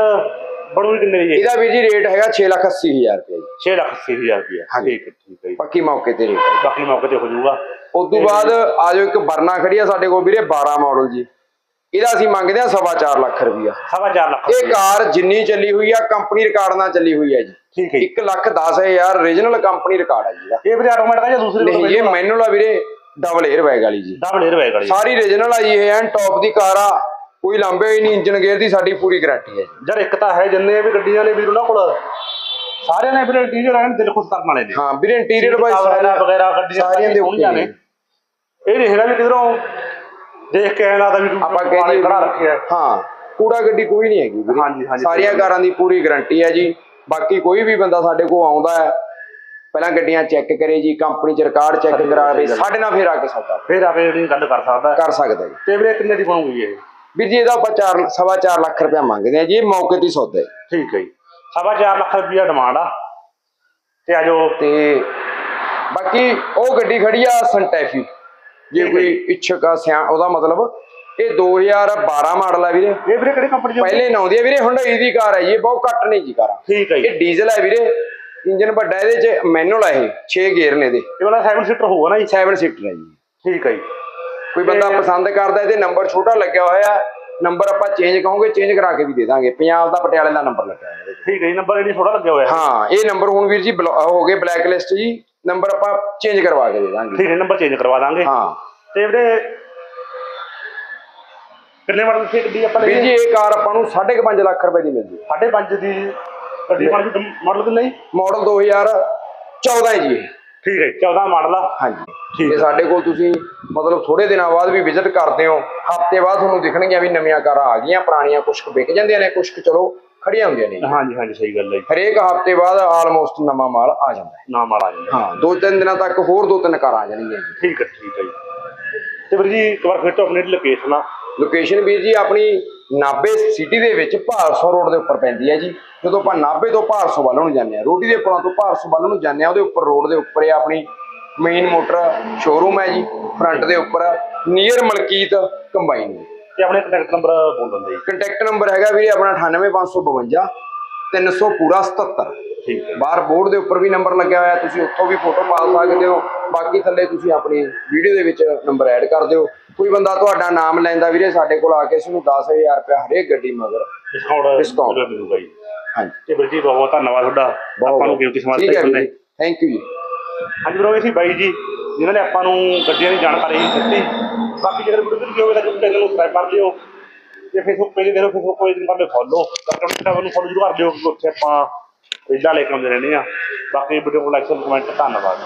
ਬਣੂ ਵੀ ਕਿੰਨੇ ਦੀ ਹੈ ਇਹਦਾ ਵੀਰ ਜੀ ਰੇਟ ਹੈਗਾ 6 ਲੱਖ 80 ਹਜ਼ਾਰ ਰੁਪਏ ਜੀ। 6 ਲੱਖ 80000 ਰੁਪਏ ਹਾਂਜੀ। ਠੀਕ ਹੈ ਠੀਕ ਹੈ ਬਾਕੀ ਮੌਕੇ ਤੇ ਰੇਟ ਹੈ ਬਾਕੀ ਮੌਕੇ ਤੇ ਹੋ ਜਾਊਗਾ। ਉਸ ਤੋਂ ਬਾਅਦ ਆ ਜਾਓ ਇੱਕ ਵਰਨਾ ਖੜੀ ਆ ਸਾਡੇ ਕੋਲ ਵੀਰੇ 12 ਮਾਡਲ ਜੀ। ਇਹਦਾ ਅਸੀਂ ਮੰਗਦੇ ਆ ਸਵਾ ਚਾਰ ਲੱਖ ਰੁਪਇਆ ਸਵਾ ਚਾਰ ਲੱਖ ਇਹ ਕਾਰ ਜਿੰਨੀ ਚੱਲੀ ਹੋਈ ਆ ਕੰਪਨੀ ਰਿਕਾਰਡ ਨਾਲ ਚੱਲੀ ਹੋਈ ਆ ਜੀ। ਠੀਕ ਹੈ ਜੀ। 1 ਲੱਖ 10 ਹਜ਼ਾਰ ਓਰੀਜਨਲ ਕੰਪਨੀ ਰਿਕਾਰਡ ਆ ਜੀ ਇਹ ਵੀ ਆਟੋਮੈਟਿਕ ਹੈ ਜਾਂ ਦੂਸਰੀ ਨਹੀਂ ਇਹ ਮੈਨੂਅਲ ਆ ਵੀਰੇ ਡਬਲ 에ਅਰ ਬੈਗ ਵਾਲੀ ਜੀ। ਡਬਲ 에ਅਰ ਬੈਗ ਵਾਲੀ ਸਾਰੀ ਓਰੀਜਨਲ ਆ ਜੀ ਇਹ ਐਨ ਟੌਪ ਦੀ ਕਾਰ ਆ। ਕੋਈ ਲਾਂਬੇ ਹੀ ਨਹੀਂ ਇੰਜਨ ਗੇਅਰ ਦੀ ਸਾਡੀ ਪੂਰੀ ਗਾਰੰਟੀ ਹੈ ਯਾਰ ਇੱਕ ਤਾਂ ਹੈ ਜਿੰਨੇ ਵੀ ਗੱਡੀਆਂ ਨੇ ਵੀਰ ਉਹਨਾਂ ਕੋਲ। ਸਾਰਿਆਂ ਨੇ ਵੀਰੇ ਇੰਟੀਰੀਅਰ ਐਨ ਦਿਲ ਖੁਸ਼ ਕਰਨ ਵਾਲੇ ਨੇ। ਹਾਂ ਵੀਰੇ ਇੰਟੀਰੀਅਰ ਬਾਈ ਵਗੈਰਾ ਵਗੈਰਾ ਗੱਡੀਆਂ ਸਾਰੀਆਂ ਦੇ ਉੱਤੇ ਨੇ। ਇਹ ਹੈਗਾ ਵੀ ਕਿਧਰੋਂ ਦੇਖ ਕੇ ਐਂ ਲੱਗਦਾ ਵੀ ਤੂੰ ਆਪਾਂ ਕਹਿ ਖੜਾ ਰੱਖਿਆ। ਹਾਂ ਕੂੜਾ ਗੱਡੀ ਕੋਈ ਨਹੀਂ ਹੈਗੀ ਵੀਰੇ। ਹਾਂਜੀ, ਹਾਂਜੀ, ਸਾਰੀਆਂ ਕਾਰਾਂ ਦੀ ਪੂਰੀ ਗਾਰੰਟੀ ਹੈ ਜੀ। ਬਾਕੀ ਕੋਈ ਵੀ ਬੰਦਾ ਸਾਡੇ ਕੋਲ ਆਉਂਦਾ ਹੈ ਪਹਿਲਾਂ ਗੱਡੀਆਂ ਚੈੱਕ ਕਰੇ ਜੀ ਕੰਪਨੀ ਚ ਰਿਕਾਰਡ ਚੈੱਕ ਕਰਾਵੇ। ਸਾਡੇ ਨਾਲ ਫੇਰ ਆ ਕੇ ਸੌਦਾ। ਫਿਰ ਆ ਕੇ ਜਿਹੜੀ ਗੱਲ ਕਰ ਸਕਦਾ ਹੈ। ਕਰ ਸਕਦਾ ਜੀ। ਤੇ ਵੀਰੇ ਕਿੰਨੇ ਦੀ ਬਣੂਗੀ ਇਹ? ਵੀਰ ਜੀ ਇਹਦਾ ਆਪਾਂ 4 ਸਵਾ ਚਾਰ ਲੱਖ ਰੁਪਇਆ ਮੰਗਦੇ ਆ ਜੀ ਇਹ ਮੌਕੇ ਤੇ ਹੀ ਸੌਦਾ। ਹੈ ਠੀਕ ਹੈ ਜੀ। ਸਵਾ ਚਾਰ ਲੱਖ ਰੁਪਈਆ ਡਿਮਾਂਡ ਆ। ਤੇ ਆ ਜੋ ਤੇ ਬਾਕੀ ਉਹ ਗੱਡੀ ਖੜੀ ਆ ਸੰਟੈਫੀ ਜੇ ਕੋਈ ਇੱਛਕ ਆ ਸਿਆ ਉਹਦਾ ਮਤਲਬ ਇਹ 2012 ਮਾਡਲ ਆ ਵੀਰੇ। ਇਹ ਵੀਰੇ ਕਿਹੜੀ ਕੰਪਨੀ ਦੀ ਪਹਿਲੇ ਨਾ ਆਉਂਦੀ ਆ ਵੀਰੇ ਹੁੰਡਈ ਦੀ ਕਾਰ ਹੈ ਜੀ ਇਹ ਬਹੁਤ ਘੱਟ ਨਹੀਂ ਜੀ ਕਾਰਾਂ। ਠੀਕ ਹੈ ਜੀ। ਇਹ ਡੀਜ਼ਲ ਹੈ ਵੀਰੇ ਇੰਜਨ ਵੱਡਾ ਇਹਦੇ ਚ ਮੈਨੂਅਲ ਹੈ ਇਹ 6 ਗੇਅਰ ਨੇ ਇਹਦੇ। ਇਹ ਵਾਲਾ 7 ਸੀਟਰ ਹੋਊਗਾ ਨਾ ਜੀ? 7 ਸੀਟਰ ਹੈ ਜੀ। ਠੀਕ ਹੈ ਜੀ। ਕੋਈ ਬੰਦਾ ਪਸੰਦ ਕਰਦਾ ਇਹਦੇ ਨੰਬਰ ਛੋਟਾ ਲੱਗਿਆ ਹੋਇਆ ਨੰਬਰ ਆਪਾਂ ਚੇਂਜ ਕਹੋਗੇ ਚੇਂਜ ਕਰਾ ਕੇ ਵੀ ਦੇ ਦਾਂਗੇ। ਪੰਜਾਬ ਦਾ ਪਟਿਆਲੇ ਦਾ ਨੰਬਰ ਲੱਗਾ ਹੋਇਆ ਇਹਦੇ। ਠੀਕ ਹੈ ਜੀ ਨੰਬਰ ਇਹਨੀ ਥੋੜਾ ਲੱਗਿਆ ਹੋਇਆ। ਹੈ ਇਹ ਨੰਬਰ ਹੁਣ ਵੀਰ ਜੀ ਹੋ ਗਏ ਬਲੈਕ ਲਿਸਟ ਜੀ। ਨੰਬਰ ਆਪਾਂ ਚੇਂਜ ਕਰਵਾ ਕੇ ਦੇ ਦਾਂਗੇ। ਠੀਕ ਹੈ ਨੰਬਰ ਚੇਂਜ ਕਰਵਾ ਦਾਂਗੇ। ਹਾਂ। ਤੇ ਵੀਰੇ ਕਿੰਨੇ ਮਾਡਲ ਦੀ ਗੱਡੀ ਆਪਾਂ ਵੀਰ ਜੀ ਲਈ ਇਹ ਕਾਰ ਆਪਾਂ ਨੂੰ 5.5 ਲੱਖ ਰੁਪਏ ਦੀ ਮਿਲ ਜੂ ਸਾਢੇ ਪੰਜ ਦੀ ਗੱਡੀ ਮਾਡਲ ਨਹੀਂ ਮਾਡਲ 2014 ਹੈ ਜੀ। ਠੀਕ ਹੈ 14 ਮਾਡਲ ਆ। ਹਾਂਜੀ। ਠੀਕ ਹੈ। ਸਾਡੇ ਕੋਲ ਤੁਸੀਂ ਮਤਲਬ ਥੋੜੇ ਦਿਨਾਂ ਬਾਅਦ ਵੀ ਵਿਜ਼ਿਟ ਕਰਦੇ ਹੋ। ਹਫ਼ਤੇ ਬਾਅਦ ਤੁਹਾਨੂੰ ਦਿਖਣਗੀਆਂ ਵੀ ਨਵੀਆਂ ਕਾਰਾਂ ਆ ਗਈਆਂ ਪੁਰਾਣੀਆਂ ਕੁਝ ਵਿਕ ਜਾਂਦੀਆਂ ਨੇ ਕੁਝ ਕੁ ਚਲੋ ਖੜੀਆਂ ਹੁੰਦੀਆਂ ਨੇ ਜੀ। ਹਾਂਜੀ ਹਾਂਜੀ ਸਹੀ ਗੱਲ ਹੈ ਜੀ। ਹਰੇਕ ਹਫ਼ਤੇ ਬਾਅਦ ਆਲਮੋਸਟ ਨਵਾਂ ਮਾਲ ਆ ਜਾਂਦਾ ਹੈ। ਨਾ ਮਾਲ ਆ ਜਾਂਦਾ ਹਾਂ। ਦੋ ਤਿੰਨ ਦਿਨਾਂ ਤੱਕ ਹੋਰ ਦੋ ਤਿੰਨ ਕਾਰਾਂ ਆ ਜਾਣਗੀਆਂ ਜੀ। ਠੀਕ ਹੈ ਠੀਕ ਹੈ ਜੀ। ਤੇ ਵੀਰ ਜੀ ਇੱਕ ਵਾਰ ਫਿਰ ਤੋਂ ਆਪਣੀ ਲੋਕੇਸ਼ਨ ਆ। ਲੋਕੇਸ਼ਨ ਵੀਰ ਜੀ ਆਪਣੀ ਨਾਭੇ ਸਿਟੀ ਦੇ ਵਿੱਚ ਭਾਰਸੋ ਰੋਡ ਦੇ ਉੱਪਰ ਪੈਂਦੀ ਹੈ ਜੀ। ਜਦੋਂ ਆਪਾਂ ਨਾਭੇ ਤੋਂ ਭਾਰਸੋ ਵੱਲ ਨੂੰ ਜਾਂਦੇ ਆ ਰੋਟੀ ਦੇ ਪੁਲਾਂ ਤੋਂ ਭਾਰਸੋ ਵੱਲ ਨੂੰ ਜਾਂਦੇ ਆ ਉਹਦੇ ਉੱਪਰ ਰੋਡ ਦੇ ਉੱਪਰ ਇਹ ਆਪਣੀ ਮੇਨ ਮੋਟਰ ਸ਼ੋਰੂਮ ਹੈ ਜੀ ਫਰੰਟ ਦੇ ਉੱਪਰ ਨੀਅਰ ਮਲਕੀਤ ਕੰਬਾਈਨ ਤੇ ਆਪਣੇ ਕੰਟੈਕਟ ਨੰਬਰ ਬੋਲ ਦਿੰਦੇ ਜੀ। ਕੰਟੈਕਟ ਨੰਬਰ ਹੈਗਾ ਵੀਰੇ ਆਪਣਾ 98552 300 ਪੂਰਾ 77 ਠੀਕ ਹੈ। ਬਾਹਰ ਬੋਰਡ ਦੇ ਉੱਪਰ ਵੀ ਨੰਬਰ ਲੱਗਿਆ ਹੋਇਆ ਤੁਸੀਂ ਉੱਥੋਂ ਵੀ ਫੋਟੋ ਪਾ ਸਕਦੇ ਹੋ। ਬਾਕੀ ਥੱਲੇ ਤੁਸੀਂ ਆਪਣੀ ਵੀਡੀਓ ਦੇ ਵਿੱਚ ਨੰਬਰ ਐਡ ਕਰ ਦਿਓ। ਕੋਈ ਬੰਦਾ ਤੁਹਾਡਾ ਨਾਮ ਲੈਂਦਾ ਵੀਰੇ ਸਾਡੇ ਕੋਲ ਆ ਕੇ ਇਸ ਨੂੰ 10000 ਰੁਪਏ ਹਰੇਕ ਗੱਡੀ ਮਗਰ ਡਿਸਕਾਊਂਟ Discount। ਮਿਲੂਗਾ ਜੀ। ਹਾਂਜੀ। ਤੇ ਵੀਰ ਜੀ ਬਹੁਤ ਬਹੁਤ ਧੰਨਵਾਦ ਤੁਹਾਡਾ। ਆਪਾਂ ਨੂੰ ਕੀਮਤੀ ਸਮਾਂ ਦਿੱਤਾ ਥੈਂਕ ਯੂ ਜੀ। ਹਾਂਜੀ ਬਰੋ ਇਹ ਸੀ ਬਾਈ ਜੀ ਜਿਨ੍ਹਾਂ ਨੇ ਆਪਾਂ ਨੂੰ ਗੱਡੀਆਂ ਦੀ ਜਾਣਕਾਰੀ ਦਿੱਤੀ। ਬਾਕੀ ਜੇਕਰ ਵੀਡੀਓ ਵਧੀਆ ਹੋਵੇ ਤਾਂ ਜਰੂਰ ਨੂੰ ਸਬਸਕ੍ਰਾਈਬ ਕਰ ਦਿਓ। ਤੇ ਫੇਸਬੁੱਕ ਪੇਜ ਦੇ ਫੇਸਬੁੱਕ ਪੇਜ ਨੂੰ ਕਰ ਫੋਲੋ ਕਰਕੇ ਨੂੰ ਫੋਲੋ ਜਰੂਰ ਕਰ ਦਿਓ, ਕਿਉਂਕਿ ਉੱਥੇ ਆਪਾਂ ਰੀਲਾਂ ਲੈ ਕੇ ਆਉਂਦੇ ਰਹਿੰਦੇ ਆ ਬਾਕੀ ਵੀਡੀਓ ਨੂੰ ਲਾਈਕ ਕਮੈਂਟ ਧੰਨਵਾਦ।